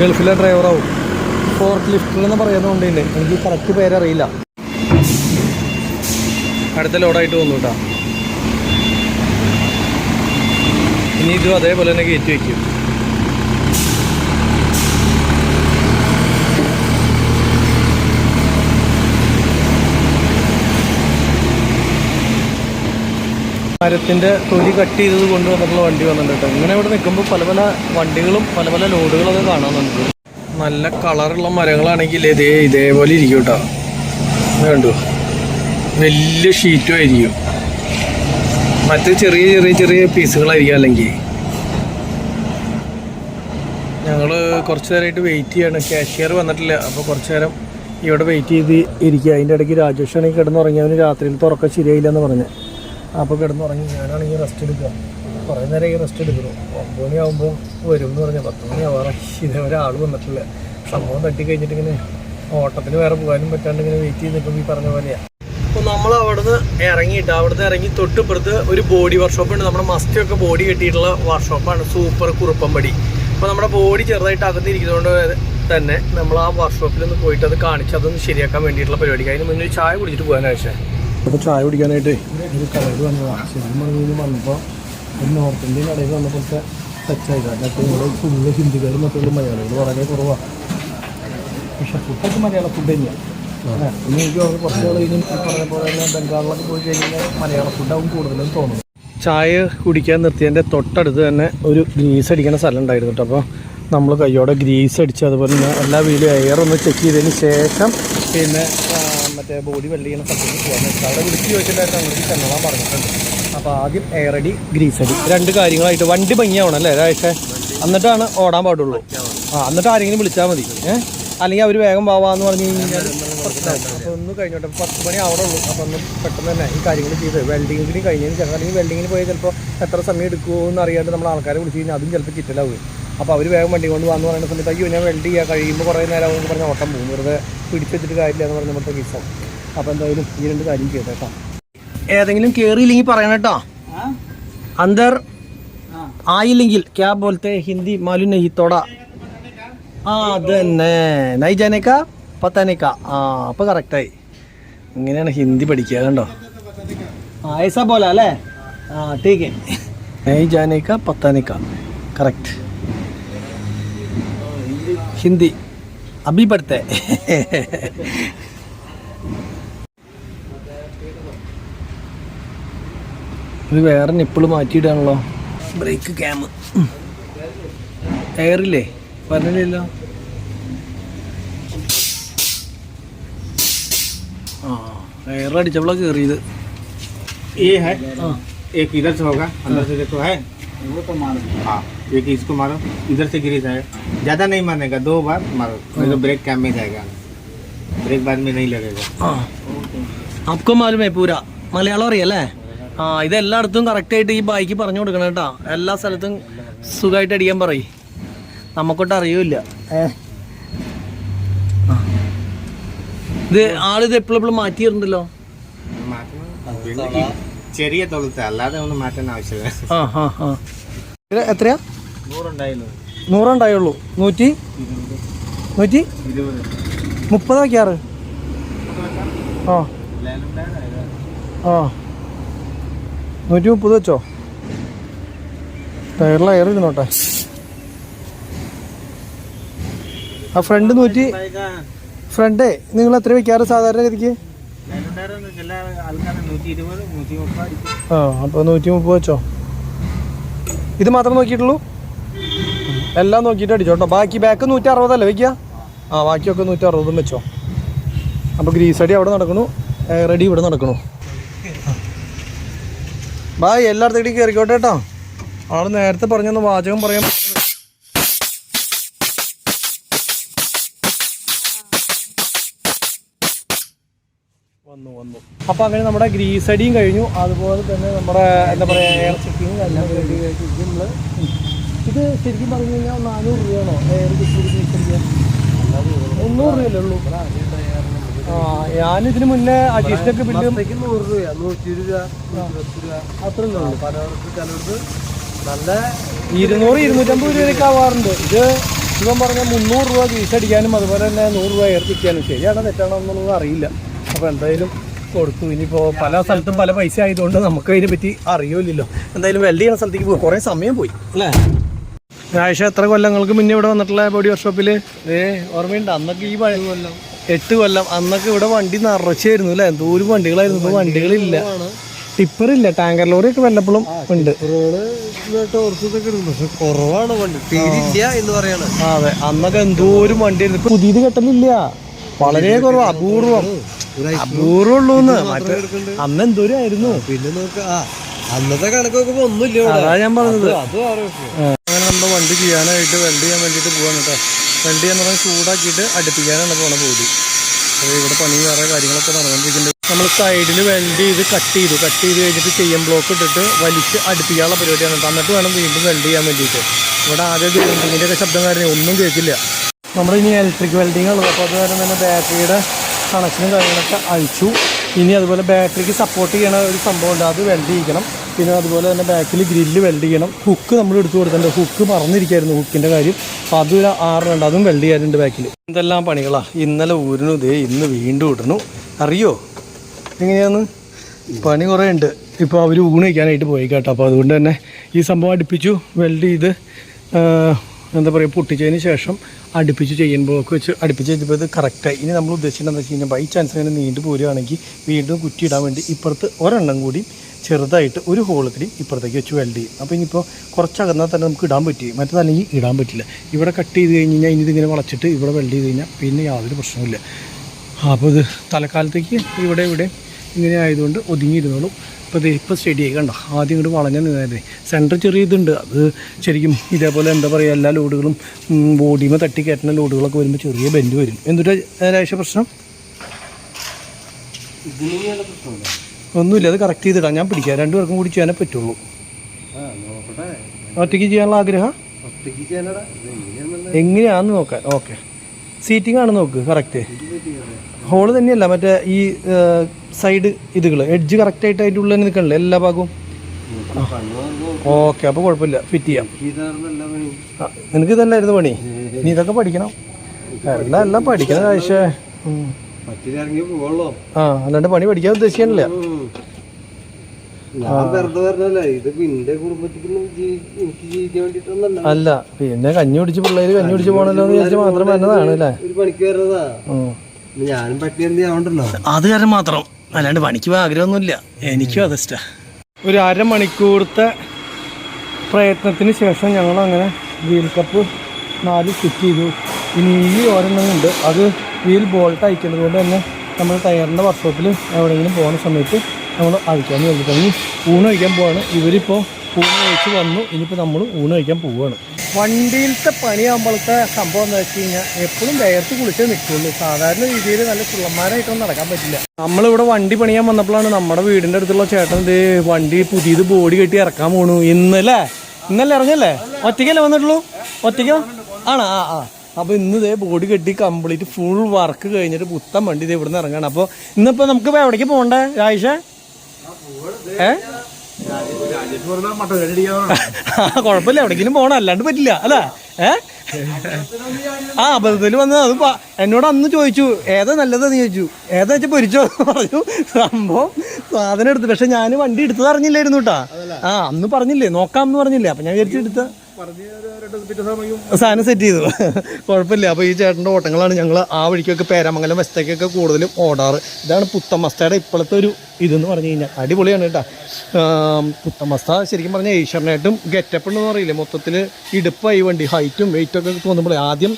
Speaker 1: ഗൾഫിലെ ഡ്രൈവറാവും ഫോർട്ട് ലിഫ്റ്റർ എന്ന് പറയുന്നതുകൊണ്ട് തന്നെ എനിക്ക് കറക്റ്റ് പേരറിയില്ല അടുത്ത ലോഡായിട്ട് വന്നു കേട്ടോ ഇനി ഇതും അതേപോലെ തന്നെ കയറ്റി വയ്ക്കും മരത്തിന്റെ തൊലി കട്ട് ചെയ്തത് വന്നിട്ടുള്ള വണ്ടി വന്നിട്ടുണ്ട് ഇങ്ങനെ ഇവിടെ നിൽക്കുമ്പോൾ പല പല വണ്ടികളും പല പല ലോഡുകളൊക്കെ കാണാൻ നമുക്ക് നല്ല കളറുള്ള മരങ്ങളാണെങ്കിൽ ഇതേ ഇതേപോലെ ഇരിക്കും കേട്ടോ കണ്ടു വലിയ ഷീറ്റും ആയിരിക്കും മറ്റേ ചെറിയ ചെറിയ ചെറിയ പീസുകളായിരിക്കും അല്ലെങ്കിൽ ഞങ്ങൾ കുറച്ച് നേരമായിട്ട് വെയിറ്റ് ചെയ്യാണ് കാഷ്യർ വന്നിട്ടില്ല അപ്പോൾ കുറച്ച് നേരം ഇവിടെ വെയിറ്റ് ചെയ്ത് ഇരിക്കുക അതിൻ്റെ ഇടയ്ക്ക് രാജേഷ് ആണെങ്കിൽ കിടന്നുറങ്ങി അവന് രാത്രിയിൽ തുറക്കം ശരിയായില്ല എന്ന് പറഞ്ഞു അപ്പോൾ കിടന്നുറങ്ങി ഞാനാണെങ്കിൽ റെസ്റ്റ് എടുക്കുക കുറേ നേരം ഈ റെസ്റ്റ് എടുക്കുന്നു ഒമ്പത് മണിയാകുമ്പോൾ വരും എന്ന് പറഞ്ഞാൽ പത്ത് മണിയാവാറ് ഇതേവരെ ആൾ വന്നിട്ടില്ല സംഭവം തട്ടി കഴിഞ്ഞിട്ട് ഇങ്ങനെ ഓട്ടത്തിന് വേറെ പോകാനും പറ്റാണ്ട് ഇങ്ങനെ വെയിറ്റ് ചെയ്ത് നിൽക്കുമ്പോൾ ഈ പറഞ്ഞ പോലെയാണ് അപ്പോൾ നമ്മൾ അവിടുന്ന് ഇറങ്ങിയിട്ട് അവിടുന്ന് ഇറങ്ങി തൊട്ടിപ്പുറത്ത് ഒരു ബോഡി വർക്ക്ഷോപ്പ് ഉണ്ട് നമ്മുടെ മസ്റ്റൊക്കെ ബോഡി കെട്ടിയിട്ടുള്ള വർക്ക്ഷോപ്പാണ് സൂപ്പർ കുറുപ്പമ്പടി അപ്പോൾ നമ്മുടെ ബോഡി ചെറുതായിട്ട് അകന്നിരിക്കുന്നതുകൊണ്ട് തന്നെ നമ്മൾ ആ വർക്ക്ഷോപ്പിൽ ഒന്ന് പോയിട്ട് അത് കാണിച്ച് അതൊന്ന് ശരിയാക്കാൻ വേണ്ടിയിട്ടുള്ള പരിപാടി അതിന് മുന്നേ ചായ കുടിച്ചിട്ട് പോകാനാണ് അപ്പോൾ ചായ കുടിക്കാനായിട്ട്
Speaker 2: ഒരു കടയിൽ വന്നതാണ് ശരിക്കും പറഞ്ഞാൽ വന്നപ്പോ ഒരു നോർത്ത് ഇന്ത്യൻ കടയിൽ വന്നപ്പോഴത്തെ ടച്ചായി കാരണം അപ്പോൾ ഇവിടെ ഫുള്ള് ഹിന്ദികളും മറ്റുള്ള മലയാളികളും വളരെ കുറവാണ് പക്ഷെ ഫുഡൊക്കെ മലയാള ഫുഡ് തന്നെയാണ് എനിക്ക് തോന്നുന്നു കുറച്ച് നാൾ കഴിഞ്ഞ് പറഞ്ഞ പോലെ തന്നെ ബംഗാളിലൊക്കെ പോയി കഴിഞ്ഞാൽ മലയാള ഫുഡാവും കൂടുതലും തോന്നുന്നു
Speaker 1: ചായ കുടിക്കാൻ നിർത്തിയതിൻ്റെ തൊട്ടടുത്ത് തന്നെ ഒരു ഗ്രീസ് അടിക്കുന്ന സ്ഥലം ഉണ്ടായിരുന്നു കേട്ടോ അപ്പോൾ നമ്മൾ കയ്യോടെ ഗ്രീസ് അടിച്ച് അതുപോലെ തന്നെ എല്ലാ വീലും എയർ ഒന്ന് ചെക്ക് ചെയ്തതിന് ശേഷം പിന്നെ മറ്റേ ബോഡി വെള്ളി ചെയ്യുന്ന സ്ഥലത്തേക്ക് പോകാൻ അവിടെ വിളിച്ച് ചോദിച്ചിട്ടുണ്ടായിരുന്നു അങ്ങോട്ട് ചെന്നോളാൻ പറഞ്ഞിട്ടുണ്ട് അപ്പോൾ ആദ്യം എയറടി ഗ്രീസടി രണ്ട് കാര്യങ്ങളായിട്ട് വണ്ടി ഭംഗിയാവണം അല്ലേ രാക്ഷേ എന്നിട്ടാണ് ഓടാൻ പാടുള്ളൂ ആ എന്നിട്ട് ആരെങ്കിലും വിളിച്ചാൽ മതി ഏഹ് അല്ലെങ്കിൽ അവർ വേഗം പോവാന്ന് പറഞ്ഞു കഴിഞ്ഞാൽ അപ്പോൾ ഒന്ന് കഴിഞ്ഞോട്ടെ പത്ത് മണി അവിടെ ഉള്ളൂ അപ്പോൾ ഒന്ന് പെട്ടെന്ന് തന്നെ ഈ കാര്യങ്ങൾ ചെയ്ത് വെൽഡിങ്ങിന് കൂടി കഴിഞ്ഞതിന് ശേഷം അല്ലെങ്കിൽ വെൽഡിങ്ങിന് പോയാൽ ചിലപ്പോൾ എത്ര സമയം എടുക്കുമോ എന്ന് അറിയാണ്ട് നമ്മൾ ആൾക്കാരെ വിളിച്ച് കഴിഞ്ഞാൽ അതും ചിലപ്പോൾ ചിറ്റലാവുകയും അപ്പോൾ അവർ വേഗം വണ്ടി കൊണ്ട് പോകാമെന്ന് പറയുന്ന സമയത്ത് അയ്യോ ഞാൻ വെൽഡ് ചെയ്യുക കഴിയുമ്പോൾ കുറേ നേരം പറഞ്ഞ ഓട്ടം പോകും വെറുതെ പിടിച്ചെടുത്തിട്ട് കാര്യമില്ല എന്ന് പറഞ്ഞ നമ്മുടെ കേസാണ് അപ്പോൾ എന്തായാലും ഈ രണ്ട് കാര്യം ചെയ്ത കേട്ടോ ഏതെങ്കിലും കേറിയില്ലെങ്കിൽ പറയണം കേട്ടോ അന്തർ ആയില്ലെങ്കിൽ ക്യാ പോലത്തെ ഹിന്ദി മാലു ആ അത് തന്നെ നൈ പത്താനേക്ക ആ അപ്പോൾ കറക്റ്റായി ഇങ്ങനെയാണ് ഹിന്ദി പഠിക്കുക കണ്ടോ ആയസ പോലെ അല്ലേ ആ ടീക്ക് നൈ ജാനേക്ക പത്താനേക്ക കറക്റ്റ് ഹിന്ദി अभी पढ़ते हैं ഇത് വേറെ നിപ്പിൾ മാറ്റിയിടാണല്ലോ ബ്രേക്ക് ക്യാമ് എയറില്ലേ പറഞ്ഞില്ലല്ലോ ആ എയർ അടിച്ചപ്പോഴാണ് കയറിയത്
Speaker 2: ये है एक इधर से अंदर से देखो है वो तो एक इसको मारो इधर से गिरी जाएगा ज़्यादा नहीं मारेगा दो बार मारो नहीं तो ब्रेक कैम में जाएगा नहीं लगेगा മീ
Speaker 1: आपको അപ്പക്കും മാലുമേ पूरा മലയാളം അറിയല്ലേ ആ ഇത് എല്ലായിടത്തും കറക്റ്റായിട്ട് ഈ ബൈക്ക് പറഞ്ഞു കൊടുക്കണം കേട്ടോ എല്ലാ സ്ഥലത്തും സുഖമായിട്ട് അടിക്കാൻ പറയും നമുക്കൊട്ട് അറിയൂല ഇത് ആളിത് എപ്പോഴും എപ്പോഴും മാറ്റിയിരുന്നല്ലോ
Speaker 2: ചെറിയ തൊഴുത്ത് അല്ലാതെ ഒന്നും മാറ്റാൻ ആവശ്യമില്ല
Speaker 1: എത്രയാ നൂറുണ്ടായുള്ളൂ നൂറ്റി നൂറ്റി മുപ്പത് വയ്ക്കാറ് ആ ആ നൂറ്റി മുപ്പത് വെച്ചോ ടയറിലാ അയർ ഇരുന്നോട്ടെ ആ ഫ്രണ്ട് നൂറ്റി ഫ്രണ്ടേ നിങ്ങൾ എത്ര വയ്ക്കാറ് സാധാരണ ഗതിക്ക് ആ അപ്പോൾ നൂറ്റി മുപ്പത് വെച്ചോ ഇത് മാത്രം നോക്കിയിട്ടുള്ളൂ എല്ലാം നോക്കിയിട്ട് അടിച്ചോട്ടോ ബാക്കി ബാക്ക് നൂറ്റി അറുപതല്ലേ വയ്ക്കുക ആ ബാക്കിയൊക്കെ നൂറ്റി അറുപതും വെച്ചോ അപ്പോൾ ഗ്രീസ് അടി അവിടെ നടക്കണു റെഡി ഇവിടെ നടക്കണു ബായ് എല്ലായിടത്തേക്കും കയറിക്കോട്ടെ കേട്ടോ ആൾ നേരത്തെ പറഞ്ഞൊന്ന് വാചകം പറയാൻ വന്നു വന്നു അപ്പോൾ അങ്ങനെ നമ്മുടെ ഗ്രീസടിയും കഴിഞ്ഞു അതുപോലെ തന്നെ നമ്മുടെ എന്താ പറയാ എയർ ചെക്കിങ്ങും എല്ലാം കഴിഞ്ഞു നമ്മൾ ഇത് ശരിക്കും പറഞ്ഞു കഴിഞ്ഞാൽ നാനൂറ് രൂപയാണോ എണ്ണൂറ് രൂപയല്ലേ ഉള്ളൂ ആ ഞാൻ മുന്നേ അഡീഷണൊക്കെ ബില്ല്
Speaker 2: നൂറ് രൂപ നൂറ്റി
Speaker 1: നല്ല ഇരുന്നൂറ് ഇരുന്നൂറ്റമ്പത് രൂപയൊക്കെ ആവാറുണ്ട് ഇത് ഇപ്പം പറഞ്ഞാൽ മുന്നൂറ് രൂപ ഫീസ് അതുപോലെ തന്നെ നൂറ് രൂപ എയർ തിക്കാനും ശരിയാണോ തെറ്റാണോ എന്നുള്ളത് അറിയില്ല അപ്പോൾ എന്തായാലും കൊടുത്തു ഇനിയിപ്പോൾ പല സ്ഥലത്തും പല പൈസ ആയതുകൊണ്ട് നമുക്ക് അതിനെ പറ്റി അറിയില്ലല്ലോ എന്തായാലും വെൽഡ് ചെയ്യുന്ന സ്ഥലത്തേക്ക് പോയി കുറേ സമയം പോയി അല്ലേ ആയിഷ എത്ര കൊല്ലങ്ങൾക്ക് മുന്നേ ഇവിടെ വന്നിട്ടുള്ള ബോഡി വർക്ക്ഷോപ്പിൽ ഏ ഓർമ്മയുണ്ട് അന്നൊക്കെ ഈ പഴയ കൊല്ലം എട്ട് കൊല്ലം അന്നൊക്കെ ഇവിടെ വണ്ടി നിറച്ചായിരുന്നു അല്ലേ എന്തോരം വണ്ടികളായിരുന്നു ഇപ്പോൾ വണ്ടികളില്ല ടിപ്പറില്ല ടാങ്കർ ലോറി ഒക്കെ വല്ലപ്പോഴും ഉണ്ട്
Speaker 2: കുറവാണ് വണ്ടി എന്ന്
Speaker 1: അതെ അന്നൊക്കെ എന്തോരം വണ്ടി ഇപ്പൊ പുതിയത് കെട്ടലില്ല വളരെ കുറവ് അപൂർവം അപൂർവം ഉള്ളൂന്ന് അന്ന് എന്തോരം ആയിരുന്നു
Speaker 2: പിന്നെ നോക്ക അന്നത്തെ കണക്കൊക്കെ ഒന്നുമില്ല
Speaker 1: അതാ ഞാൻ പറഞ്ഞത് അത് വണ്ടി ചെയ്യാനായിട്ട് വെൽഡ് ചെയ്യാൻ വേണ്ടിയിട്ട് പോകാൻ കേട്ടോ വെൽഡ് ചെയ്യാന്ന് പറഞ്ഞാൽ ചൂടാക്കിയിട്ട് അടുപ്പിക്കാനാണ് പോണ പോകുന്നത് അപ്പോൾ ഇവിടെ പണി വേറെ കാര്യങ്ങളൊക്കെ നടന്നുകൊണ്ടിരിക്കുന്നുണ്ട് നമ്മൾ സൈഡിൽ വെൽഡ് ചെയ്ത് കട്ട് ചെയ്തു കട്ട് ചെയ്ത് കഴിഞ്ഞിട്ട് ചെയ്യാൻ ബ്ലോക്ക് ഇട്ടിട്ട് വലിച്ച് അടുപ്പിക്കാനുള്ള പരിപാടിയാണ് എന്നിട്ട് വേണം വീണ്ടും വെൽഡ് ചെയ്യാൻ വേണ്ടിയിട്ട് ഇവിടെ ആദ്യം ഗ്രൈൻഡിങ്ങിൻ്റെയൊക്കെ ശബ്ദം കാര്യം ഒന്നും കേൾക്കില്ല നമ്മൾ ഇനി ഇലക്ട്രിക് വെൽഡിങ് ഉള്ളത് അപ്പോൾ അത് കാരണം തന്നെ ബാറ്ററിയുടെ കണക്ഷനും കാര്യങ്ങളൊക്കെ അഴിച്ചു ഇനി അതുപോലെ ബാറ്ററിക്ക് സപ്പോർട്ട് ചെയ്യണ ഒരു സംഭവം ഉണ്ട് അത് വെൽഡ് ചെയ്യിക്കണം പിന്നെ അതുപോലെ തന്നെ ബാക്കിൽ ഗ്രില്ല് വെൽഡ് ചെയ്യണം ഹുക്ക് നമ്മൾ എടുത്തു കൊടുത്തിട്ടുണ്ട് ഹുക്ക് മറന്നിരിക്കായിരുന്നു ഹുക്കിൻ്റെ കാര്യം അപ്പോൾ അതൊരു ആറിനുണ്ട് അതും വെൽഡ് ചെയ്യാനുണ്ട് ബാക്കിൽ എന്തെല്ലാം പണികളാണ് ഇന്നലെ ഊരിനു ഇതേ ഇന്ന് വീണ്ടും ഇടണു അറിയോ എങ്ങനെയാണ് പണി കുറേ ഉണ്ട് ഇപ്പോൾ അവർ ഊണ് വയ്ക്കാനായിട്ട് പോയി കേട്ടോ അപ്പോൾ അതുകൊണ്ട് തന്നെ ഈ സംഭവം അടുപ്പിച്ചു വെൽഡ് ചെയ്ത് എന്താ പറയുക പൊട്ടിച്ചതിന് ശേഷം അടുപ്പിച്ച് ചെയ്യുമ്പോൾ ഒക്കെ വെച്ച് അടുപ്പിച്ച് കഴിഞ്ഞപ്പോൾ ഇത് കറക്റ്റായി ഇനി നമ്മൾ ഉദ്ദേശിക്കുന്നത് വെച്ച് കഴിഞ്ഞാൽ ബൈ ചാൻസ് അങ്ങനെ നീണ്ടു പോരുകയാണെങ്കിൽ വീണ്ടും കുറ്റിയിടാൻ വേണ്ടി ഇപ്പുറത്ത് ഒരെണ്ണം കൂടി ചെറുതായിട്ട് ഒരു ഹോളത്തിൽ ഇപ്പുറത്തേക്ക് വെച്ച് വെൽഡ് ചെയ്യും അപ്പോൾ ഇനിയിപ്പോൾ കുറച്ചകന്നാൽ തന്നെ നമുക്ക് ഇടാൻ പറ്റും മറ്റേതല്ലെങ്കിൽ ഇടാൻ പറ്റില്ല ഇവിടെ കട്ട് ചെയ്ത് കഴിഞ്ഞ് കഴിഞ്ഞാൽ ഇനി ഇതിങ്ങനെ വളച്ചിട്ട് ഇവിടെ വെൽഡ് ചെയ്ത് കഴിഞ്ഞാൽ പിന്നെ യാതൊരു പ്രശ്നവുമില്ല അപ്പോൾ ഇത് തലക്കാലത്തേക്ക് ഇവിടെ ഇവിടെ ഇങ്ങനെ ആയതുകൊണ്ട് ഒതുങ്ങിയിരുന്നോളും ഇപ്പോൾ ഇപ്പോൾ ആയി കണ്ടോ ആദ്യം ഇങ്ങോട്ട് വളഞ്ഞ നിന്നായിരുന്നു സെൻറ്റർ ചെറിയ ഇതുണ്ട് അത് ശരിക്കും ഇതേപോലെ എന്താ പറയുക എല്ലാ ലോഡുകളും ബോഡിമേ തട്ടി കയറ്റുന്ന ലോഡുകളൊക്കെ വരുമ്പോൾ ചെറിയ ബെൻഡ് വരും എന്നിട്ട് രാശ പ്രശ്നം ഇതിന് പ്രശ്നമില്ല ഒന്നുമില്ല അത് കറക്റ്റ് ചെയ്തിടാം ഞാൻ പിടിക്കാം പേർക്കും കൂടി ചെയ്യാനേ പറ്റുള്ളൂ ഒറ്റയ്ക്ക് ചെയ്യാനുള്ള ആഗ്രഹം എങ്ങനെയാന്ന് നോക്കാൻ ഓക്കെ സീറ്റിംഗ് ആണ് നോക്ക് കറക്റ്റ് ഹോള് തന്നെയല്ല മറ്റേ ഈ സൈഡ് ഇതുകൾ എഡ്ജ് കറക്റ്റ് ആയിട്ട് അതിൻ്റെ ഉള്ളിൽ തന്നെ നിൽക്കണല്ലേ എല്ലാ ഭാഗവും ഓക്കെ അപ്പോൾ കുഴപ്പമില്ല ഫിറ്റ് ചെയ്യാം നിനക്ക് ഇതല്ലായിരുന്നു പണി നീ ഇതൊക്കെ പഠിക്കണം എല്ലാം എല്ലാം പഠിക്കണം പക്ഷേ ആ അല്ലാണ്ട് പണി പഠിക്കാൻ ഉദ്ദേശിക്കാനില്ല അല്ല പിന്നെ കഞ്ഞി പിടിച്ച് പിള്ളേര് കഞ്ഞി പിടിച്ച് പോണല്ലോ മാത്രം വന്നതാണ് അല്ലേ ഞാനും പറ്റിയല്ലോ അത് കാരണം മാത്രം അല്ലാണ്ട് പണിക്ക് ഇല്ല എനിക്കും അതിഷ്ടാ ഒരു അരമണിക്കൂറത്തെ പ്രയത്നത്തിന് ശേഷം ഞങ്ങൾ അങ്ങനെ വീൽ കപ്പ് നാല് സിറ്റ് ചെയ്തു ഇനി ഈ ഒരെണ്ണം ഉണ്ട് അത് വീൽ ബോൾട്ട് അയക്കുന്നത് കൊണ്ട് തന്നെ നമ്മൾ ടയറിൻ്റെ വർക്ക്ഷോപ്പിൽ എവിടെയെങ്കിലും പോകുന്ന സമയത്ത് നമ്മൾ അഴിക്കാമെന്ന് കരുതിയിട്ടാണ് ഊണ് കഴിക്കാൻ പോവാണ് ഇവരിപ്പോൾ ഊണ് കഴിച്ച് വന്നു ഇനിയിപ്പോൾ നമ്മൾ ഊണ് കഴിക്കാൻ പോവുകയാണ് വണ്ടിയിലത്തെ പണിയാകുമ്പോഴത്തെ സംഭവം എന്താ വെച്ച് കഴിഞ്ഞാൽ എപ്പോഴും വേർത്ത് കുളിച്ചേ നിൽക്കുള്ളൂ സാധാരണ രീതിയിൽ നല്ല ചുള്ളന്മാരായിട്ടൊന്നും നടക്കാൻ പറ്റില്ല നമ്മളിവിടെ വണ്ടി പണിയാൻ വന്നപ്പോഴാണ് നമ്മുടെ വീടിൻ്റെ അടുത്തുള്ള ചേട്ടൻ ഇത് വണ്ടി പുതിയത് ബോഡി കെട്ടി ഇറക്കാൻ പോണു ഇന്നല്ലേ ഇന്നല്ലേ ഇറങ്ങല്ലേ ഒറ്റയ്ക്കല്ലേ വന്നിട്ടുള്ളൂ ഒറ്റയ്ക്കോ ആണോ ആ ആ അപ്പോൾ ഇന്ന് ഇതേ ബോഡി കെട്ടി കംപ്ലീറ്റ് ഫുൾ വർക്ക് കഴിഞ്ഞിട്ട് പുത്തൻ വണ്ടി ഇതേ ഇവിടുന്ന് ഇറങ്ങണം അപ്പോൾ ഇന്നിപ്പോൾ നമുക്ക് എവിടേക്ക് പോകണ്ടേ രാജേഷ ഏ കുഴപ്പമില്ല എവിടെങ്കിലും പോകണം അല്ലാണ്ട് പറ്റില്ല അല്ല ഏ ആ അബദ്ധത്തിൽ വന്നത് അത് എന്നോട് അന്ന് ചോദിച്ചു ഏതാ നല്ലതെന്ന് ചോദിച്ചു ഏതാ വെച്ചാൽ പൊരിച്ചോ പറഞ്ഞു സംഭവം സാധനം എടുത്തു പക്ഷെ ഞാൻ വണ്ടി എടുത്തത് അറിഞ്ഞില്ലായിരുന്നു കേട്ടാ ആ അന്ന് പറഞ്ഞില്ലേ നോക്കാം എന്ന് പറഞ്ഞില്ലേ അപ്പൊ ഞാൻ വിചാരിച്ചെടുത്ത സാധനം സെറ്റ് ചെയ്തു കുഴപ്പമില്ല അപ്പോൾ ഈ ചേട്ടൻ്റെ ഓട്ടങ്ങളാണ് ഞങ്ങൾ ആ വഴിക്കൊക്കെ പേരാമംഗലം വശത്തേക്കൊക്കെ കൂടുതലും ഓടാറ് ഇതാണ് പുത്തമസ്തയുടെ ഇപ്പോഴത്തെ ഒരു ഇതെന്ന് പറഞ്ഞു കഴിഞ്ഞാൽ അടിപൊളിയാണ് കേട്ടോ പുത്തമസ്ത ശരിക്കും പറഞ്ഞാൽ ഈശ്വറിനായിട്ടും ഗെറ്റപ്പ് ഉണ്ടെന്ന് അറിയില്ല മൊത്തത്തിൽ ഇടുപ്പായി വണ്ടി ഹൈറ്റും വെയിറ്റൊക്കെ തോന്നുമ്പോഴേ ആദ്യം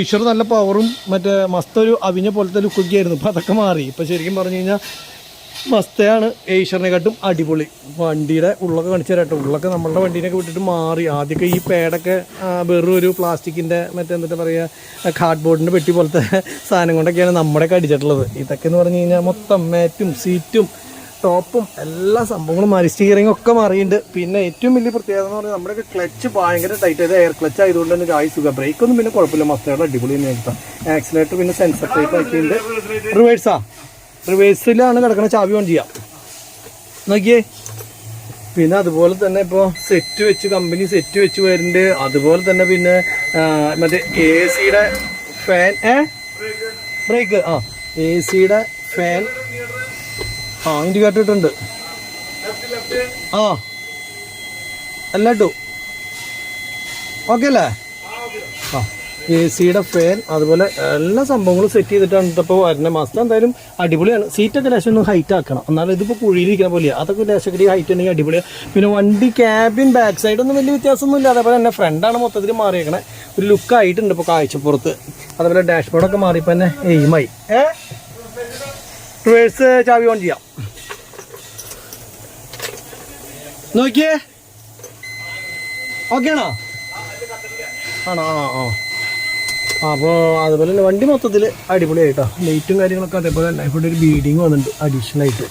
Speaker 1: ഈശ്വർ നല്ല പവറും മറ്റേ മസ്ത ഒരു അവിഞ്ഞ പോലത്തെ ലുക്കൊക്കെ ആയിരുന്നു അപ്പോൾ അതൊക്കെ മാറി ഇപ്പോൾ ശരിക്കും പറഞ്ഞു കഴിഞ്ഞാൽ മസ്തയാണ് ഏഷ്യറിനെക്കാട്ടും അടിപൊളി വണ്ടിയുടെ ഉള്ളൊക്കെ കാണിച്ചു തരാട്ടോ ഉള്ളൊക്കെ നമ്മളുടെ വണ്ടീനൊക്കെ വിട്ടിട്ട് മാറി ആദ്യമൊക്കെ ഈ പേടൊക്കെ വെറും ഒരു പ്ലാസ്റ്റിക്കിൻ്റെ മറ്റേ എന്താ പറയുക കാർഡ്ബോർഡിൻ്റെ പെട്ടി പോലത്തെ സാധനം കൊണ്ടൊക്കെയാണ് നമ്മുടെയൊക്കെ അടിച്ചിട്ടുള്ളത് ഇതൊക്കെ എന്ന് പറഞ്ഞു കഴിഞ്ഞാൽ മൊത്തം മാറ്റും സീറ്റും ടോപ്പും എല്ലാ സംഭവങ്ങളും മാറി സ്റ്റിയറിംഗ് ഒക്കെ മാറിയിട്ടുണ്ട് പിന്നെ ഏറ്റവും വലിയ പ്രത്യേകത എന്ന് പറഞ്ഞാൽ നമ്മുടെ ക്ലച്ച് ഭയങ്കര ടൈറ്റ് ആയത് എയർ ക്ലച്ച് ആയതുകൊണ്ട് തന്നെ ആയി സുഖം ബ്രേക്കൊന്നും പിന്നെ കുഴപ്പമില്ല മസ്തയുടെ അടിപൊളി തന്നെ ആക്സിലേറ്റർ പിന്നെ സെൻസർ ടൈപ്പ് ആക്കിയിട്ടുണ്ട് റിവേഴ്സാ റിവേഴ്സിലാണ് കിടക്കുന്ന ചാവി ഓൺ ചെയ്യാം നോക്കിയേ പിന്നെ അതുപോലെ തന്നെ ഇപ്പോൾ സെറ്റ് വെച്ച് കമ്പനി സെറ്റ് വെച്ച് വരുന്നുണ്ട് അതുപോലെ തന്നെ പിന്നെ മറ്റേ എ സിയുടെ ഫാൻ ഏ ബ്രേക്ക് ആ എ സിയുടെ ഫാൻ ആ ഇൻഡിക്കേറ്റർ ഇട്ടുണ്ട് ആ അല്ല കേട്ടോ ഓക്കെ അല്ലേ ആ എ സിയുടെ ഫാൻ അതുപോലെ എല്ലാ സംഭവങ്ങളും സെറ്റ് ചെയ്തിട്ടാണ് ഇപ്പോൾ വരുന്നത് മാസ്റ്റർ എന്തായാലും അടിപൊളിയാണ് സീറ്റൊക്കെ ലേശം ഒന്ന് ഹൈറ്റ് ആക്കണം എന്നാലും ഇതിപ്പോൾ കുഴിയിലിരിക്കുന്ന പോലെയാണ് അതൊക്കെ ലേശക്കടി ഹൈറ്റ് ഉണ്ടെങ്കിൽ അടിപൊളിയാണ് പിന്നെ വണ്ടി ക്യാബിൻ ബാക്ക് സൈഡൊന്നും വലിയ വ്യത്യാസമൊന്നുമില്ല അതേപോലെ തന്നെ ഫ്രണ്ടാണ് മൊത്തത്തിൽ മാറിയേക്കണേ ഒരു ലുക്കായിട്ടുണ്ട് ഇപ്പോൾ കാഴ്ചപ്പുറത്ത് അതുപോലെ ഡാഷ്ബോർഡൊക്കെ മാറിയപ്പോൾ തന്നെ എയിമായി ഏഴ്സ് ചാവി ഓൺ ചെയ്യാം നോക്കിയേ ഓക്കെ ആണോ ആണോ ആ ആ അപ്പോൾ അതുപോലെ തന്നെ വണ്ടി മൊത്തത്തിൽ അടിപൊളിയായിട്ടോ ലൈറ്റും കാര്യങ്ങളൊക്കെ അതേപോലെ തന്നെ ഇവിടെ ഒരു ബീഡിങ് വന്നിട്ടുണ്ട് അഡീഷണൽ ആയിട്ട്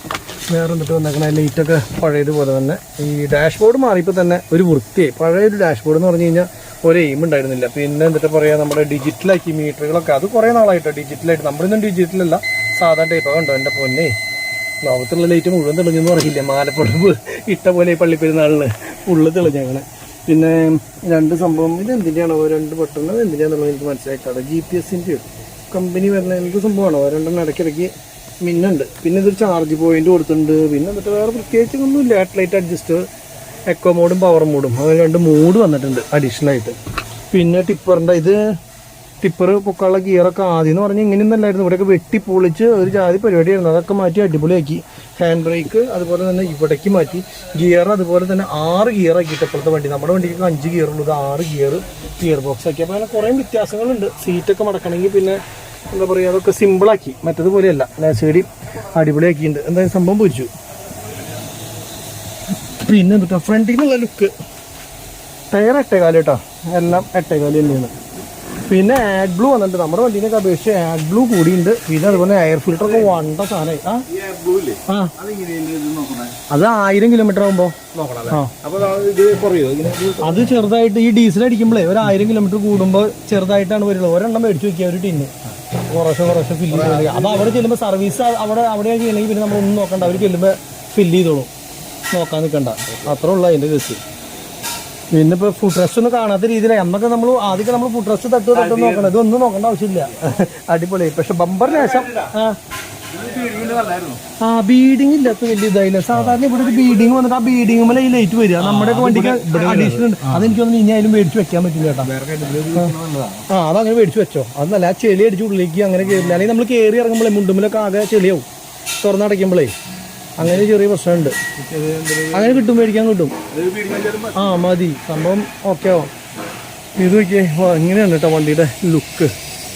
Speaker 1: വേറെ എന്നിട്ട് വന്നേക്കണ ലൈറ്റൊക്കെ പഴയതുപോലെ തന്നെ ഈ ഡാഷ്ബോർഡ് മാറിയപ്പോൾ തന്നെ ഒരു വൃത്തിയായി പഴയ ഒരു ഡാഷ്ബോർഡ് എന്ന് പറഞ്ഞു കഴിഞ്ഞാൽ ഒരു എയിം ഉണ്ടായിരുന്നില്ല പിന്നെ എന്നിട്ട് പറയുക നമ്മുടെ ഡിജിറ്റലാക്കി മീറ്ററുകളൊക്കെ അത് കുറേ നാളായിട്ടോ ഡിജിറ്റലായിട്ട് നമ്മളിന്നും ഡിജിറ്റലല്ല സാധാരണ ടൈപ്പൊക്കെ ഉണ്ടോ എൻ്റെ പൊന്നെ ലോകത്തുള്ള ലൈറ്റ് മുഴുവൻ തെളിഞ്ഞെന്ന് പറഞ്ഞില്ല മാലപ്പുഴ ഇട്ട പോലെ പള്ളിപ്പെരുന്നാളിൽ ഫുള്ള് തെളിഞ്ഞങ്ങനെ പിന്നെ രണ്ട് സംഭവം ഇത് ഓ രണ്ട് പെട്ടെന്ന് എന്തിനാണെന്നുള്ളത് എനിക്ക് മനസ്സിലായിട്ടാണ് ജി പി എസിൻ്റെ കമ്പനി വരുന്ന എന്ത് ഓ രണ്ടെണ്ണം ഇടയ്ക്കിടയ്ക്ക് മിന്നുണ്ട് പിന്നെ ഇതൊരു ചാർജ് പോയിന്റ് കൊടുത്തിട്ടുണ്ട് പിന്നെ എന്നിട്ട് വേറെ പ്രത്യേകിച്ച് ലാറ്റ് ലൈറ്റ് അഡ്ജസ്റ്റ് എക്കോ മോഡും പവർ മോഡും അങ്ങനെ രണ്ട് മൂഡ് വന്നിട്ടുണ്ട് അഡീഷണൽ ആയിട്ട് പിന്നെ ടിപ്പറിൻ്റെ ഇത് ടിപ്പർ പൊക്കാനുള്ള ഗിയറൊക്കെ ആദ്യം എന്ന് പറഞ്ഞാൽ ഇങ്ങനെ ഒന്നല്ലായിരുന്നു ഇവിടെയൊക്കെ വെട്ടിപ്പൊളിച്ച് ഒരു ജാതി പരിപാടിയായിരുന്നു അതൊക്കെ മാറ്റി അടിപൊളിയാക്കി ഹാൻഡ് ബ്രേക്ക് അതുപോലെ തന്നെ ഇവിടേക്ക് മാറ്റി ഗിയർ അതുപോലെ തന്നെ ആറ് ഗിയർ ആക്കിയിട്ട് ഇപ്പോഴത്തെ വണ്ടി നമ്മുടെ വണ്ടിക്ക് അഞ്ച് ഗിയർ ഉള്ളത് ആറ് ഗിയർ ഗിയർ ബോക്സ് ആക്കി അപ്പോൾ അങ്ങനെ കുറേ വ്യത്യാസങ്ങളുണ്ട് സീറ്റൊക്കെ മടക്കണമെങ്കിൽ പിന്നെ എന്താ പറയുക അതൊക്കെ സിമ്പിളാക്കി മറ്റതുപോലെയല്ല ലാസേടി അടിപൊളിയാക്കിയിട്ടുണ്ട് എന്തായാലും സംഭവം പൊരിച്ചു പിന്നെ എന്താ ഫ്രണ്ടിൽ നിന്നുള്ള ലുക്ക് ടയർ എട്ടേകാല് കേട്ടോ എല്ലാം എട്ടേകാല് തന്നെയാണ് പിന്നെ ആഡ് ബ്ലൂ വന്നിട്ട് നമ്മുടെ വണ്ടീനൊക്കെ അപേക്ഷിച്ച് ആഡ് ബ്ലൂ കൂടിയുണ്ട് പിന്നെ അതുപോലെ എയർ ഫിൽറ്റർ ഒക്കെ വണ്ട സാധനമായി ആ അത് ആയിരം കിലോമീറ്റർ ആകുമ്പോ അത് ചെറുതായിട്ട് ഈ ഡീസൽ അടിക്കുമ്പോഴേ ഒരു ആയിരം കിലോമീറ്റർ കൂടുമ്പോ ചെറുതായിട്ടാണ് വരുള്ളത് ഒരെണ്ണം മേടിച്ചു വെക്കുക ഒരു ടിന്ന് കുറേശ്ശെ കുറേശ്ശെ ഫില്ല് ചെയ്ത് അപ്പൊ അവിടെ ചെല്ലുമ്പോ സർവീസ് അവിടെ അവിടെ ചെയ്യണമെങ്കിൽ പിന്നെ നമ്മളൊന്നും നോക്കണ്ട അവർ ചെല്ലുമ്പോ ഫില്ല് ചെയ്തോളും നോക്കാൻ നിൽക്കണ്ട അത്രേ ഉള്ളൂ അതിന്റെ കേസ് പിന്നെ ഇപ്പൊ ഫുഡ് ഡ്രസ് ഒന്നും കാണാത്ത രീതിയിലാണ് അന്നൊക്കെ നമ്മൾ ആദ്യം നമ്മൾ ഫുഡ് ഡ്രസ് തട്ടു തട്ടു നോക്കണം ഇതൊന്നും നോക്കേണ്ട ആവശ്യമില്ല അടിപൊളി പക്ഷെ ബമ്പറിന് ശേഷം ആ ബീഡിങ് ഇല്ലാത്ത വലിയ ഇതായില്ല സാധാരണ ഇവിടെ ഒരു ബീഡിങ് വന്നിട്ട് ആ ബീഡിങ് മേലെ ഈ ലൈറ്റ് വരിക നമ്മുടെ വണ്ടിക്ക് അഡീഷണൽ ഉണ്ട് അതെനിക്ക് തോന്നുന്നു ഇനി അതിലും മേടിച്ചു വെക്കാൻ പറ്റില്ല കേട്ടോ ആ അതങ്ങനെ മേടിച്ചു വെച്ചോ അത് നല്ല ചെളി അടിച്ച് ഉള്ളിലേക്ക് അങ്ങനെ കയറില്ല അല്ലെങ്കിൽ നമ്മൾ കയറി ഇറങ്ങുമ്പോഴേ മുണ്ടുമ്പിലൊക്കെ ആകെ ചെളിയാവും തുറന്നടയ്ക്കുമ്പോഴേ അങ്ങനെ ചെറിയ പ്രശ്നമുണ്ട് അങ്ങനെ കിട്ടും മേടിക്കാൻ കിട്ടും ആ മതി സംഭവം ഓക്കെ ആവാം ഇത് നോക്കിയേ ഇങ്ങനെയാണ് കേട്ടോ വണ്ടിയുടെ ലുക്ക്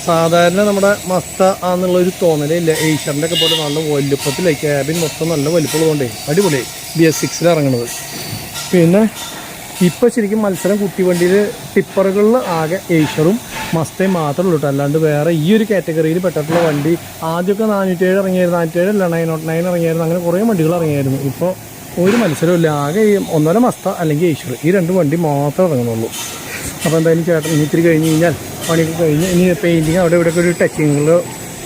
Speaker 1: സാധാരണ നമ്മുടെ മസ്ത എന്നുള്ള ഒരു തോന്നലില്ല ഏഷ്യറിൻ്റെ ഒക്കെ പോലെ നല്ല വലുപ്പത്തിലായി ക്യാബിൻ മൊത്തം നല്ല വലുപ്പമുള്ളതുകൊണ്ടേ അടിപൊളി ബി എസ് സിക്സിൽ ഇറങ്ങണത് പിന്നെ ഇപ്പോൾ ശരിക്കും മത്സരം കുട്ടി വണ്ടിയിൽ ടിപ്പറുകളിൽ ആകെ ഏഷ്യറും മസ്തേ മാത്രമേ ഉള്ളൂ കേട്ടോ അല്ലാണ്ട് വേറെ ഈ ഒരു കാറ്റഗറിയിൽ പെട്ടിട്ടുള്ള വണ്ടി ആദ്യമൊക്കെ നാനൂറ്റി ഏഴ് ഇറങ്ങിയായിരുന്നു നാനൂറ്റി ഏഴ് അല്ല നയൻ നോട്ട് നയൻ ഇറങ്ങിയായിരുന്നു അങ്ങനെ കുറേ വണ്ടികൾ ഇറങ്ങിയായിരുന്നു ഇപ്പോൾ ഒരു മത്സരമില്ല ആകെ ഈ ഒന്നര മസ്ത അല്ലെങ്കിൽ ഈശ്വർ ഈ രണ്ട് വണ്ടി മാത്രമേ ഇറങ്ങുന്നുള്ളൂ അപ്പോൾ എന്തായാലും ചേട്ടൻ ഇനി ഇത്തിരി കഴിഞ്ഞ് കഴിഞ്ഞാൽ പണിയൊക്കെ കഴിഞ്ഞ് ഇനി പെയിൻറ്റിങ് അവിടെ ഇവിടെയൊക്കെ ഒരു ടച്ചിങ്ങിൽ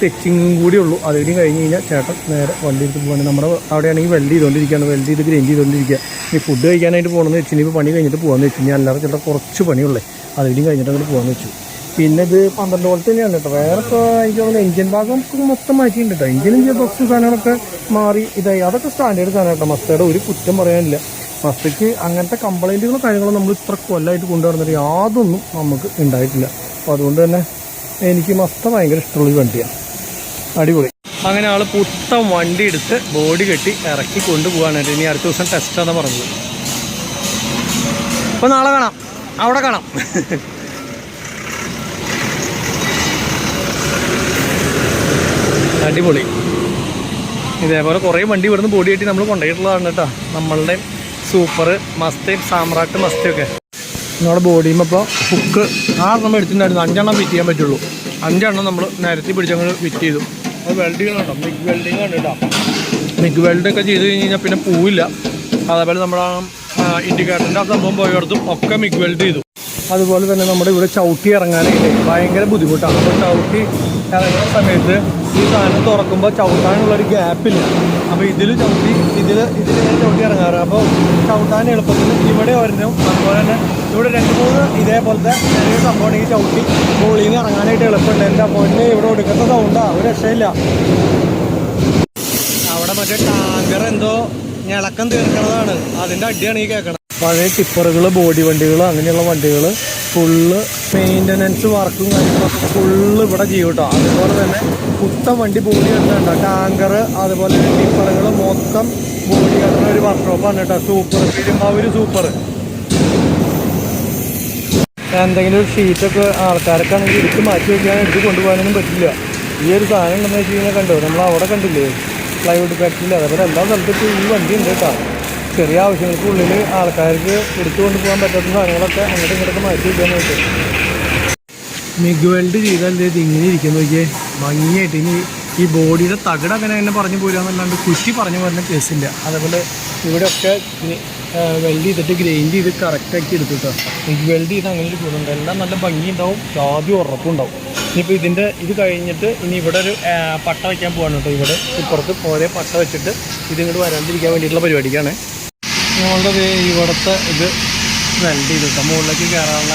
Speaker 1: ടച്ചിങ്ങും കൂടി ഉള്ളൂ അതിനും കഴിഞ്ഞ് കഴിഞ്ഞാൽ ചേട്ടൻ നേരെ വണ്ടി എടുത്ത് പോകണം നമ്മുടെ അവിടെയാണെങ്കിൽ വെൽഡ് ചെയ്തുകൊണ്ടിരിക്കുകയാണ് വെൽഡ് ചെയ്ത് ഗ്രൈൻഡ് ചെയ്തുകൊണ്ടിരിക്കുക ഇനി ഫുഡ് കഴിക്കാനായിട്ട് പോകണമെന്ന് വെച്ച് ഇനി പണി കഴിഞ്ഞിട്ട് പോകാമെന്ന് വെച്ച് അല്ലാതെ ചേട്ടൻ കുറച്ച് പണിയുള്ളേ അതിനും കഴിഞ്ഞിട്ട് അങ്ങോട്ട് പോകാമെന്ന് വെച്ചു പിന്നെ ഇത് പന്ത്രണ്ട് വോൾട്ട് തന്നെയാണ് കേട്ടോ വേറെ ഇപ്പോൾ എനിക്ക് തോന്നുന്നു എഞ്ചിൻ ഭാഗം മൊത്തം മാറ്റിയിട്ടുണ്ട് കേട്ടോ എഞ്ചിനും ജിയോ ബോക്സ് സാധനങ്ങളൊക്കെ മാറി ഇതായി അതൊക്കെ സ്റ്റാൻഡേർഡ് സാധനം കേട്ടോ മസ്തയുടെ ഒരു കുറ്റം പറയാനില്ല മസ്തയ്ക്ക് അങ്ങനത്തെ കംപ്ലൈൻറ്റുകളും കാര്യങ്ങളും നമ്മൾ ഇത്ര കൊല്ലായിട്ട് കൊണ്ടുവരുന്നിട്ട് യാതൊന്നും നമുക്ക് ഉണ്ടായിട്ടില്ല അപ്പോൾ അതുകൊണ്ട് തന്നെ എനിക്ക് മസ്ത ഭയങ്കര ഇഷ്ടമുള്ള വണ്ടിയാണ് അടിപൊളി അങ്ങനെ ആൾ പുത്തം വണ്ടി എടുത്ത് ബോഡി കെട്ടി ഇറക്കി കൊണ്ടുപോകാണ് ഇനി അടുത്ത ദിവസം ടെസ്റ്റാണെന്ന് പറഞ്ഞത് അപ്പോൾ നാളെ കാണാം അവിടെ കാണാം അടിപൊളി ഇതേപോലെ കുറേ വണ്ടി ഇവിടുന്ന് ബോഡി കെട്ടി നമ്മൾ കൊണ്ടുപോയിട്ടുള്ളതാണ് കേട്ടോ നമ്മളുടെ സൂപ്പർ മസ്തേ സാമ്രാട്ട് മസ്തയൊക്കെ നമ്മുടെ ബോഡിയും അപ്പോൾ ഹുക്ക് നമ്മൾ എടുത്തിട്ടുണ്ടായിരുന്നു അഞ്ചെണ്ണം ഫിറ്റ് ചെയ്യാൻ പറ്റുള്ളൂ അഞ്ചെണ്ണം നമ്മൾ നിരത്തി പിടിച്ചങ്ങ് ഫിറ്റ് ചെയ്തു അത് വെൽഡിങ് കണ്ടോ മിഗ് വെൽഡിങ് ആണ് കേട്ടോ മിഗ് വെൽഡൊക്കെ ചെയ്ത് കഴിഞ്ഞ് കഴിഞ്ഞാൽ പിന്നെ പോവില്ല അതേപോലെ നമ്മുടെ ഇൻഡിക്കേറ്ററിൻ്റെ ആ സംഭവം പോയടത്തും ഒക്കെ മിഗ് വെൽഡ് ചെയ്തു അതുപോലെ തന്നെ നമ്മുടെ ഇവിടെ ചവിട്ടി ഇറങ്ങാനായിട്ട് ഭയങ്കര ബുദ്ധിമുട്ടാണ് അപ്പോൾ ചവിട്ടി ഇറങ്ങുന്ന സമയത്ത് ഈ സാധനം തുറക്കുമ്പോൾ ചവിട്ടാനുള്ളൊരു ഗ്യാപ്പില്ല അപ്പോൾ ഇതിൽ ചവിട്ടി ഇതിൽ ഇതിൽ ഞാൻ ചവിട്ടി ഇറങ്ങാറ് അപ്പോൾ ചവിട്ടാൻ എളുപ്പത്തിൽ ഇവിടെ ഒരെണ്ണം അതുപോലെ തന്നെ ഇവിടെ രണ്ട് മൂന്ന് ഇതേപോലത്തെ ചെറിയ സംഭവം ഈ ചവിട്ടി മുകളിൽ നിന്ന് ഇറങ്ങാനായിട്ട് എളുപ്പമുണ്ട് എൻ്റെ അപ്പോയിൻ്റെ ഇവിടെ എടുക്കുന്ന സൗണ്ടാ ഒരു രക്ഷയില്ല അവിടെ മറ്റേ ടാങ്കർ എന്തോ ഞളക്കം തീർക്കണതാണ് അതിൻ്റെ അടിയാണ് ഈ കേൾക്കണത് പഴയ ടിപ്പറുകൾ ബോഡി വണ്ടികൾ അങ്ങനെയുള്ള വണ്ടികൾ ഫുള്ള് മെയിൻ്റനൻസ് വർക്കും കാര്യങ്ങളൊക്കെ ഫുള്ള് ഇവിടെ ചെയ്യും കേട്ടോ അതുപോലെ തന്നെ കുത്തം വണ്ടി ബോഡി കണ്ടുണ്ടോ ടാങ്കർ അതുപോലെ ടിപ്പറുകൾ മൊത്തം ബോഡി കണ്ടുന്ന ഒരു വർക്ക് ഷോപ്പാണ് കേട്ടോ സൂപ്പർ അവർ സൂപ്പർ എന്തെങ്കിലും ഒരു ഷീറ്റൊക്കെ ആൾക്കാർക്കാണെങ്കിൽ എടുത്ത് മാറ്റി വെക്കാൻ എടുത്ത് കൊണ്ടുപോകാനൊന്നും പറ്റില്ല ഈ ഒരു സാധനം ഉണ്ടെന്ന് വെച്ച് കഴിഞ്ഞാൽ കണ്ടോ നമ്മൾ അവിടെ കണ്ടില്ലേ പ്ലൈവുഡ് ഫാക്ടറിയിൽ അതേപോലെ എല്ലാ സ്ഥലത്തും ഈ വണ്ടി ഉണ്ട് കേട്ടോ ചെറിയ ആവശ്യങ്ങൾക്കുള്ളിൽ ആൾക്കാർക്ക് എടുത്തു കൊണ്ടുപോകാൻ പറ്റാത്ത സാധനങ്ങളൊക്കെ അങ്ങോട്ടും ഇങ്ങോട്ടും മാറ്റി വയ്ക്കാൻ മിഗ് വെൽഡ് ചെയ്താൽ ഇത് ഇങ്ങനെ ഇരിക്കുന്നു നോക്കിയേ ഭംഗിയായിട്ട് ഇനി ഈ ബോഡിയുടെ തകിട് അങ്ങനെ തന്നെ പറഞ്ഞു പോരാന്നല്ലാണ്ട് കുറ്റി പറഞ്ഞു പറഞ്ഞ കേസില്ല അതേപോലെ ഇവിടെയൊക്കെ വെൽഡ് ചെയ്തിട്ട് ഗ്രൈൻഡ് ചെയ്ത് കറക്റ്റാക്കി എടുത്തിട്ടോ മിഗ് വെൽഡ് ചെയ്ത് അങ്ങനെ ഒരു ഗുണമുണ്ട് എല്ലാം നല്ല ഭംഗിയുണ്ടാവും ആദ്യം ഉറപ്പുണ്ടാവും ഇനിയിപ്പോൾ ഇതിൻ്റെ ഇത് കഴിഞ്ഞിട്ട് ഇനി ഇവിടെ ഒരു പട്ട വയ്ക്കാൻ പോകാനുണ്ടോ ഇവിടെ ഇപ്പുറത്ത് പോരെ പട്ട വെച്ചിട്ട് ഇതിങ്ങോട്ട് വരാണ്ടിരിക്കാൻ വേണ്ടിയിട്ടുള്ള പരിപാടിക്കാണ് ഞങ്ങളുടെ ഇവിടുത്തെ ഇത് വെൽഡ് ചെയ്തിട്ട് മുകളിലേക്ക് കയറാനുള്ള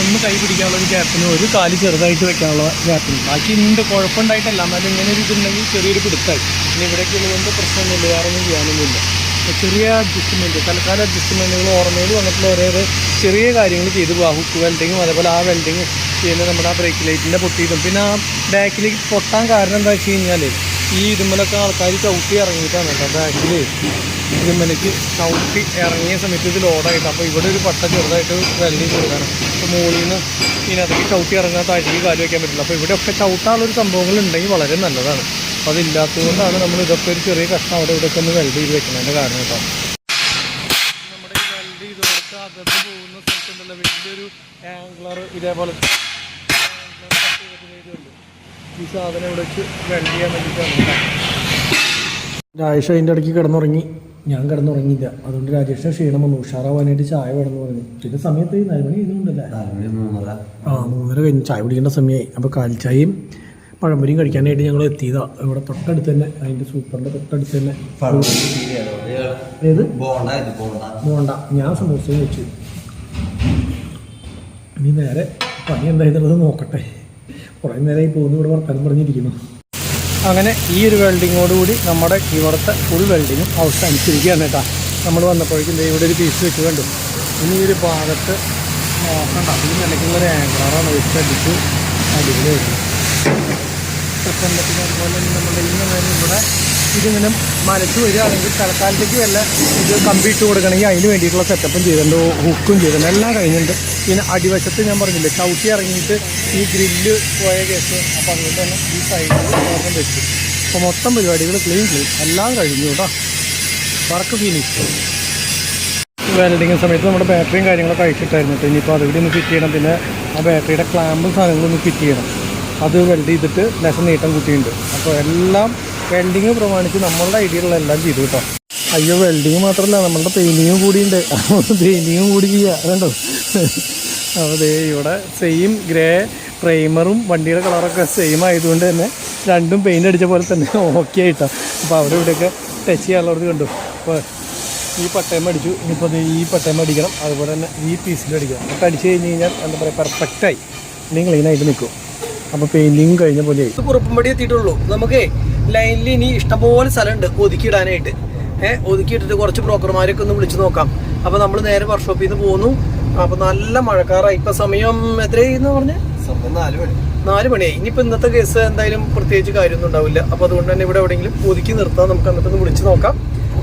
Speaker 1: ഒന്ന് കൈ പിടിക്കാനുള്ള ഒരു ഗ്യാപ്പിന് ഒരു കാല് ചെറുതായിട്ട് വെക്കാനുള്ള ഗ്യാപ്പിന് ബാക്കി ഉണ്ട് കുഴപ്പമുണ്ടായിട്ടല്ല എന്നാലും ഇങ്ങനെ ഒരു ഇതുണ്ടെങ്കിൽ ചെറിയൊരു പിടുത്തായി പിന്നെ ഇവിടേക്ക് എന്ത് പ്രശ്നമൊന്നുമില്ല വേറൊന്നും ചെയ്യാനൊന്നുമില്ല ചെറിയ അഡ്ജസ്റ്റ്മെൻറ്റ് തൽക്കാല അഡ്ജസ്റ്റ്മെൻറ്റുകൾ ഓർമ്മയിൽ വന്നിട്ടുള്ള ഓരോ ചെറിയ കാര്യങ്ങൾ ചെയ്ത് ബാഹുക്ക് വെൽഡിങ്ങും അതേപോലെ ആ വെൽഡിങ് ചെയ്യുന്ന നമ്മുടെ ആ ബ്രേക്ക് ലൈറ്റിൻ്റെ പൊട്ടിയിട്ടും പിന്നെ ആ ബാക്കിലേക്ക് പൊട്ടാൻ കാരണം എന്താ വെച്ച് കഴിഞ്ഞാൽ ഈ ഇരുമ്പനൊക്കെ ആൾക്കാർ ചവിട്ടി ഇറങ്ങിയിട്ടാണ് കേട്ടോ ബാക്കിൽ ഇരുമ്പനക്ക് ചവിട്ടി ഇറങ്ങിയ സമയത്ത് ഇത് ലോഡായിട്ട് അപ്പോൾ ഇവിടെ ഒരു പട്ട ചെറുതായിട്ട് വെള്ളി കൊടുക്കാനാണ് അപ്പോൾ മുകളിൽ നിന്ന് ഇതിനകത്തേക്ക് ചവിട്ടി ഇറങ്ങാൻ താഴേക്ക് കാലു വയ്ക്കാൻ പറ്റില്ല അപ്പോൾ ഇവിടെയൊക്കെ ചവിട്ടാനുള്ളൊരു സംഭവങ്ങൾ ഉണ്ടെങ്കിൽ വളരെ നല്ലതാണ് അപ്പോൾ അതില്ലാത്തതുകൊണ്ടാണ് നമ്മൾ ഇതൊക്കെ ഒരു ചെറിയ കഷ്ണം അവിടെ ഇവിടെയൊക്കെ ഒന്ന് വെൽഡ് ചെയ്ത് വെക്കുന്നതിൻ്റെ കാരണം കേട്ടോ നമ്മുടെ ഈ വെൽഡ് ചെയ്തവർക്ക് അകത്ത് പോകുന്ന സ്ഥലത്തുണ്ടല്ലോ വലിയൊരു ആംഗ്ലർ ആംഗ്ലർ ചെയ്തിട്ടുണ്ട് ഈ സാധനം ഇവിടെ വെച്ച് വെൽഡ് വേണ്ടിയിട്ടാണ് രാജേഷ് അതിൻ്റെ ഇടയ്ക്ക് കിടന്നുറങ്ങി ഞാൻ കിടന്നുറങ്ങിയില്ല അതുകൊണ്ട് രാജേഷിന് ക്ഷീണം വന്നു ഉഷാറാവാനായിട്ട് ചായ വേണമെന്ന് പറഞ്ഞു പിന്നെ സമയത്ത് നാല് മണി കഴിഞ്ഞുണ്ടല്ലേ ആ മൂന്നര കഴിഞ്ഞ് ചായ കുടിക്കേണ്ട സമയമായി അപ്പോൾ കാൽച്ചായയും പഴംപൊരിയും കഴിക്കാനായിട്ട് ഞങ്ങൾ എത്തിയതാ ഇവിടെ തൊട്ടടുത്ത് തന്നെ അതിൻ്റെ സൂപ്പറിൻ്റെ തൊട്ടടുത്ത് തന്നെ ബോണ്ട ഞാൻ സമൂസയും വെച്ചു ഇനി നേരെ പണി എന്തായിരുന്നുള്ളത് നോക്കട്ടെ കുറേ നേരമായി പോകുന്നു ഇവിടെ വർത്താനം പറഞ്ഞിരിക്കുന്നു അങ്ങനെ ഈ ഒരു കൂടി നമ്മുടെ ഇവിടുത്തെ ഫുൾ വെൽഡിങ്ങും അവസാനിച്ചിരിക്കുകയാണ് കേട്ടോ നമ്മൾ വന്നപ്പോഴേക്കും ഇവിടെ ഒരു പീസ് വെച്ച് കണ്ടു ഇനി ഒരു ഭാഗത്ത് നോക്കണ്ട അതിൽ നിലയ്ക്കുന്നൊരു ആംഗിളാറാണ് വെച്ച് അടിച്ച് വരുന്നത് ട്രിപ്പുണ്ട് പിന്നെ അതുപോലെ തന്നെ നമ്മുടെ ഇന്ന് വരെ ഇവിടെ ഇതിങ്ങനെ മലച്ചു വരികയാണെങ്കിൽ തലക്കാലത്തേക്ക് വല്ല ഇത് കമ്പിയിട്ട് കൊടുക്കണമെങ്കിൽ അതിന് വേണ്ടിയിട്ടുള്ള സെറ്റപ്പും ചെയ്തിട്ടുണ്ട് ഹുക്കും ചെയ്തിട്ടുണ്ട് എല്ലാം കഴിഞ്ഞിട്ടുണ്ട് പിന്നെ അടിവശത്ത് ഞാൻ പറഞ്ഞില്ലേ ചവിട്ടി ഇറങ്ങിയിട്ട് ഈ ഗ്രില്ല് പോയ കേസ് അപ്പോൾ അതുകൊണ്ട് തന്നെ ഈ സൈഡിൽ ഓർമ്മ വെച്ചു അപ്പോൾ മൊത്തം പരിപാടികൾ ക്ലീൻ ചെയ്യും എല്ലാം കഴിഞ്ഞു കേട്ടോ വർക്ക് ഫിനിഷ് വെൽഡിങ് സമയത്ത് നമ്മുടെ ബാറ്ററിയും കാര്യങ്ങളൊക്കെ അയച്ചിട്ടായിരുന്നു കേട്ടോ ഇനിയിപ്പോൾ അതുകൂടി ഒന്ന് ഫിറ്റ് ചെയ്യണം പിന്നെ ആ ബാറ്ററിയുടെ ക്ലാമ്പും സാധനങ്ങളൊന്ന് ഫിറ്റ് ചെയ്യണം അത് വെൽഡ് ചെയ്തിട്ട് ലെസൺ നീട്ടം കൂട്ടിയിട്ടുണ്ട് അപ്പോൾ എല്ലാം വെൽഡിങ് പ്രമാണിച്ച് നമ്മളുടെ ഐഡിയകളിൽ എല്ലാം ചെയ്തു കേട്ടോ അയ്യോ വെൽഡിങ് മാത്രമല്ല നമ്മളുടെ പെയിൻറ്റിങ്ങും കൂടിയുണ്ട് പെയിൻറ്റിങ്ങും കൂടി ചെയ്യുക കണ്ടോ അതെ ഇവിടെ സെയിം ഗ്രേ പ്രൈമറും വണ്ടിയുടെ കളറൊക്കെ സെയിം ആയതുകൊണ്ട് തന്നെ രണ്ടും പെയിൻ്റ് അടിച്ച പോലെ തന്നെ ഓക്കെ ആയിട്ടാണ് അപ്പോൾ അവിടെ ഇവിടെയൊക്കെ ടച്ച് ചെയ്യാനുള്ളവർക്ക് കണ്ടു അപ്പോൾ ഈ പട്ടയം അടിച്ചു ഇനിയിപ്പോൾ ഈ പട്ടയം അടിക്കണം അതുപോലെ തന്നെ ഈ പീസിലും അടിക്കണം അപ്പോൾ അടിച്ച് കഴിഞ്ഞ് കഴിഞ്ഞാൽ എന്താ പറയുക പെർഫെക്റ്റായി നിങ്ങൾ ക്ലീനായിട്ട് നിൽക്കും അപ്പോൾ പെയിന്റിംഗ് കഴിഞ്ഞ പോലെ കുറുപ്പുംപടി എത്തിയിട്ടുള്ളൂ നമുക്ക് ലൈനിൽ ഇനി ഇഷ്ടംപോലെ സ്ഥലമുണ്ട് ഒതുക്കിയിടാനായിട്ട് ഏഹ് ഒതുക്കിയിട്ടിട്ട് കുറച്ച് ബ്രോക്കർമാരൊക്കെ ഒന്ന് വിളിച്ചു നോക്കാം അപ്പോൾ നമ്മൾ നേരെ വർക്ക്ഷോപ്പിൽ നിന്ന് പോന്നു അപ്പോൾ നല്ല മഴക്കാറായി ഇപ്പൊ സമയം എത്രയെന്ന് പറഞ്ഞ് സമയം നാല് മണി മണിയായി ഇനിയിപ്പോൾ ഇന്നത്തെ കേസ് എന്തായാലും പ്രത്യേകിച്ച് കാര്യമൊന്നും ഉണ്ടാവില്ല അപ്പോൾ അതുകൊണ്ട് തന്നെ ഇവിടെ എവിടെയെങ്കിലും ഒതുക്കി നിർത്താം നമുക്ക് എന്നിട്ട് ഒന്ന് നോക്കാം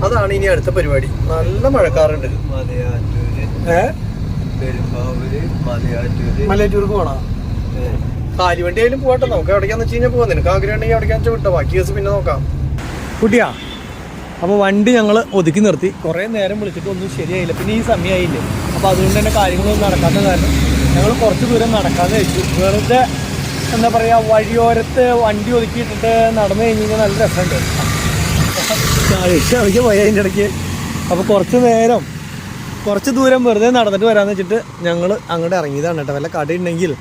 Speaker 1: അതാണ് ഇനി അടുത്ത പരിപാടി നല്ല മഴക്കാറുണ്ട് മലയാറ്റൂര് മലയാറ്റൂർക്ക് പോണോ കാര്യവണ്ടിയായാലും പോകട്ടെ നമുക്ക് എവിടേക്കാന്ന് വെച്ച് കഴിഞ്ഞാൽ പോകാം നിനക്ക് ആഗ്രഹം ഉണ്ടെങ്കിൽ എവിടേക്കാന്ന് വെച്ചാൽ വിട്ടോ ബാക്കി ദിവസം പിന്നെ നോക്കാം കുട്ടിയാ അപ്പോൾ വണ്ടി ഞങ്ങൾ ഒതുക്കി നിർത്തി കുറേ നേരം വിളിച്ചിട്ട് ഒന്നും ശരിയായില്ല പിന്നെ ഈ സമയമായില്ലേ അപ്പോൾ അതുകൊണ്ട് തന്നെ കാര്യങ്ങളൊന്നും നടക്കാത്ത കാരണം ഞങ്ങൾ കുറച്ച് ദൂരം നടക്കാതെ വെച്ചു വെറുതെ എന്താ പറയുക വഴിയോരത്ത് വണ്ടി ഒതുക്കിയിട്ടിട്ട് നടന്നു കഴിഞ്ഞാൽ നല്ല രസമുണ്ട് കഴിക്കാൻ പോയി അതിൻ്റെ ഇടയ്ക്ക് അപ്പോൾ കുറച്ച് നേരം കുറച്ച് ദൂരം വെറുതെ നടന്നിട്ട് വരാമെന്ന് വെച്ചിട്ട് ഞങ്ങൾ അങ്ങോട്ട് ഇറങ്ങിയതാണ് കേട്ടോ വല്ല കടയുണ്ടെങ്കിൽ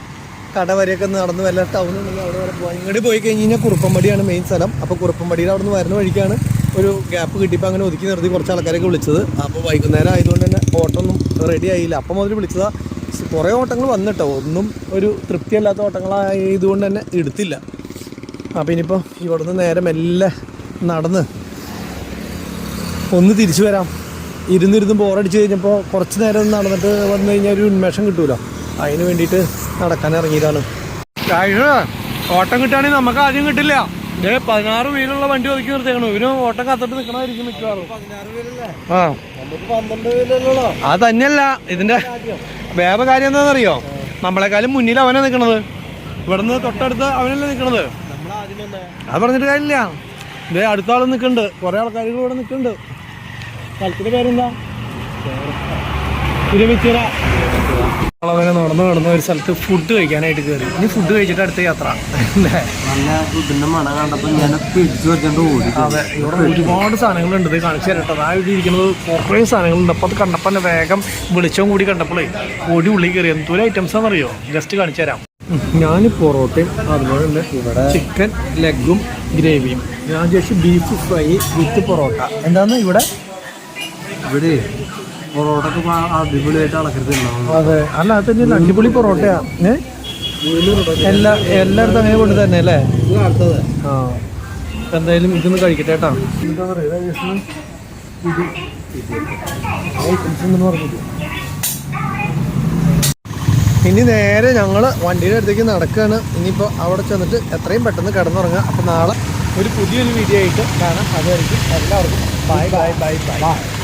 Speaker 1: കട വരെയൊക്കെ നടന്ന് വല്ല ടൗണുണ്ടെങ്കിൽ അവിടെ വരെ പോകാം ഇങ്ങോട്ട് പോയി കഴിഞ്ഞ് കഴിഞ്ഞാൽ കുറുപ്പമ്പടിയാണ് മെയിൻ സ്ഥലം അപ്പോൾ കുറുപ്പമ്പടിയിൽ അവിടെ നിന്ന് വരുന്ന വഴിക്കാണ് ഒരു ഗ്യാപ്പ് കിട്ടിയപ്പോൾ അങ്ങനെ ഒതുക്കി നിർത്തി കുറച്ച് ആൾക്കാരൊക്കെ വിളിച്ചത് അപ്പോൾ വൈകുന്നേരം ആയതുകൊണ്ട് തന്നെ ഓട്ടം ഒന്നും റെഡി ആയില്ല അപ്പം മുതൽ വിളിച്ചതാണ് കുറേ ഓട്ടങ്ങൾ വന്നിട്ടോ ഒന്നും ഒരു തൃപ്തിയല്ലാത്ത ഓട്ടങ്ങളായതുകൊണ്ട് തന്നെ എടുത്തില്ല അപ്പോൾ ഇനിയിപ്പോൾ നിന്ന് നേരെ മെല്ലെ നടന്ന് ഒന്ന് തിരിച്ചു വരാം ഇരുന്നിരുന്ന് ബോറടിച്ച് കഴിഞ്ഞപ്പോൾ കുറച്ച് നേരം നടന്നിട്ട് വന്നു കഴിഞ്ഞാൽ ഒരു ഉന്മേഷം കിട്ടുമല്ലോ അതിന് വേണ്ടിട്ട് നടക്കാൻ ഇറങ്ങിയതാണ് ഓട്ടം കിട്ടുകയാണെങ്കിൽ നമുക്ക് ആദ്യം കിട്ടില്ല ഇതേ പതിനാറ് വീലുള്ള വണ്ടി ഒതുക്കി നിർത്തേക്കണു ഇവന് ഓട്ടം കത്തിട്ട് നിൽക്കണമായിരിക്കും മിക്കവാറും ആ തന്നെയല്ല ഇതിന്റെ വേറെ കാര്യം എന്താണെന്നറിയോ നമ്മളെക്കാളും മുന്നിൽ അവനാ നിൽക്കണത് ഇവിടുന്ന് തൊട്ടടുത്ത് അവനല്ലേ നിക്കണത് അത് പറഞ്ഞിട്ട് കാര്യമില്ല ഇതേ അടുത്ത ആൾ നിൽക്കുന്നുണ്ട് കുറേ ആൾക്കാർ ഇവിടെ നിൽക്കുന്നുണ്ട് സ്ഥലത്തിന്റെ പേരെന്താ ഇരവിച്ചിറ അങ്ങനെ നടന്നു നടന്ന് ഒരു സ്ഥലത്ത് ഫുഡ് കഴിക്കാനായിട്ട് കയറി ഇനി ഫുഡ് കഴിച്ചിട്ട് അടുത്ത യാത്ര നല്ല ഫുഡിന്റെ കണ്ടപ്പോൾ ഓടി അതെ ഇവിടെ ഒരുപാട് സാധനങ്ങളുണ്ട് ഇത് കാണിച്ചു തരട്ടത് ആ ഇവിടെ ഇരിക്കുന്നത് കുറേ സാധനങ്ങളുണ്ട് അപ്പോൾ അത് കണ്ടപ്പോൾ തന്നെ വേഗം വെളിച്ചവും കൂടി കണ്ടപ്പോഴേ ഓടി ഉള്ളിൽ കയറി എന്തോരം ഐറ്റംസാണെന്ന് അറിയോ ജസ്റ്റ് കാണിച്ചു തരാം ഞാൻ പൊറോട്ടയും അതുപോലെ തന്നെ ഇവിടെ ചിക്കൻ ലെഗും ഗ്രേവിയും ഞാൻ ചോദിച്ചു ബീഫ് ഫ്രൈ വിത്ത് പൊറോട്ട എന്താണ് ഇവിടെ ഇവിടെ പൊറോട്ട അടിപൊളിയായിട്ട് അതെ അടിപൊളി പൊറോട്ടയാ എല്ലാ എല്ലായിടത്തും അങ്ങനെ കൊണ്ട് തന്നെ അല്ലേ ആ എന്തായാലും ഇതൊന്ന് കഴിക്കട്ടെ കേട്ടോ ഇനി നേരെ ഞങ്ങൾ വണ്ടിയുടെ അടുത്തേക്ക് നടക്കുകയാണ് ഇനിയിപ്പോൾ അവിടെ ചെന്നിട്ട് എത്രയും പെട്ടെന്ന് കിടന്നുറങ്ങുക അപ്പോൾ നാളെ ഒരു പുതിയൊരു വീഡിയോ ആയിട്ട് കാണാം അതായിരിക്കും എല്ലാവർക്കും ബൈ ബൈ ബൈ ബൈ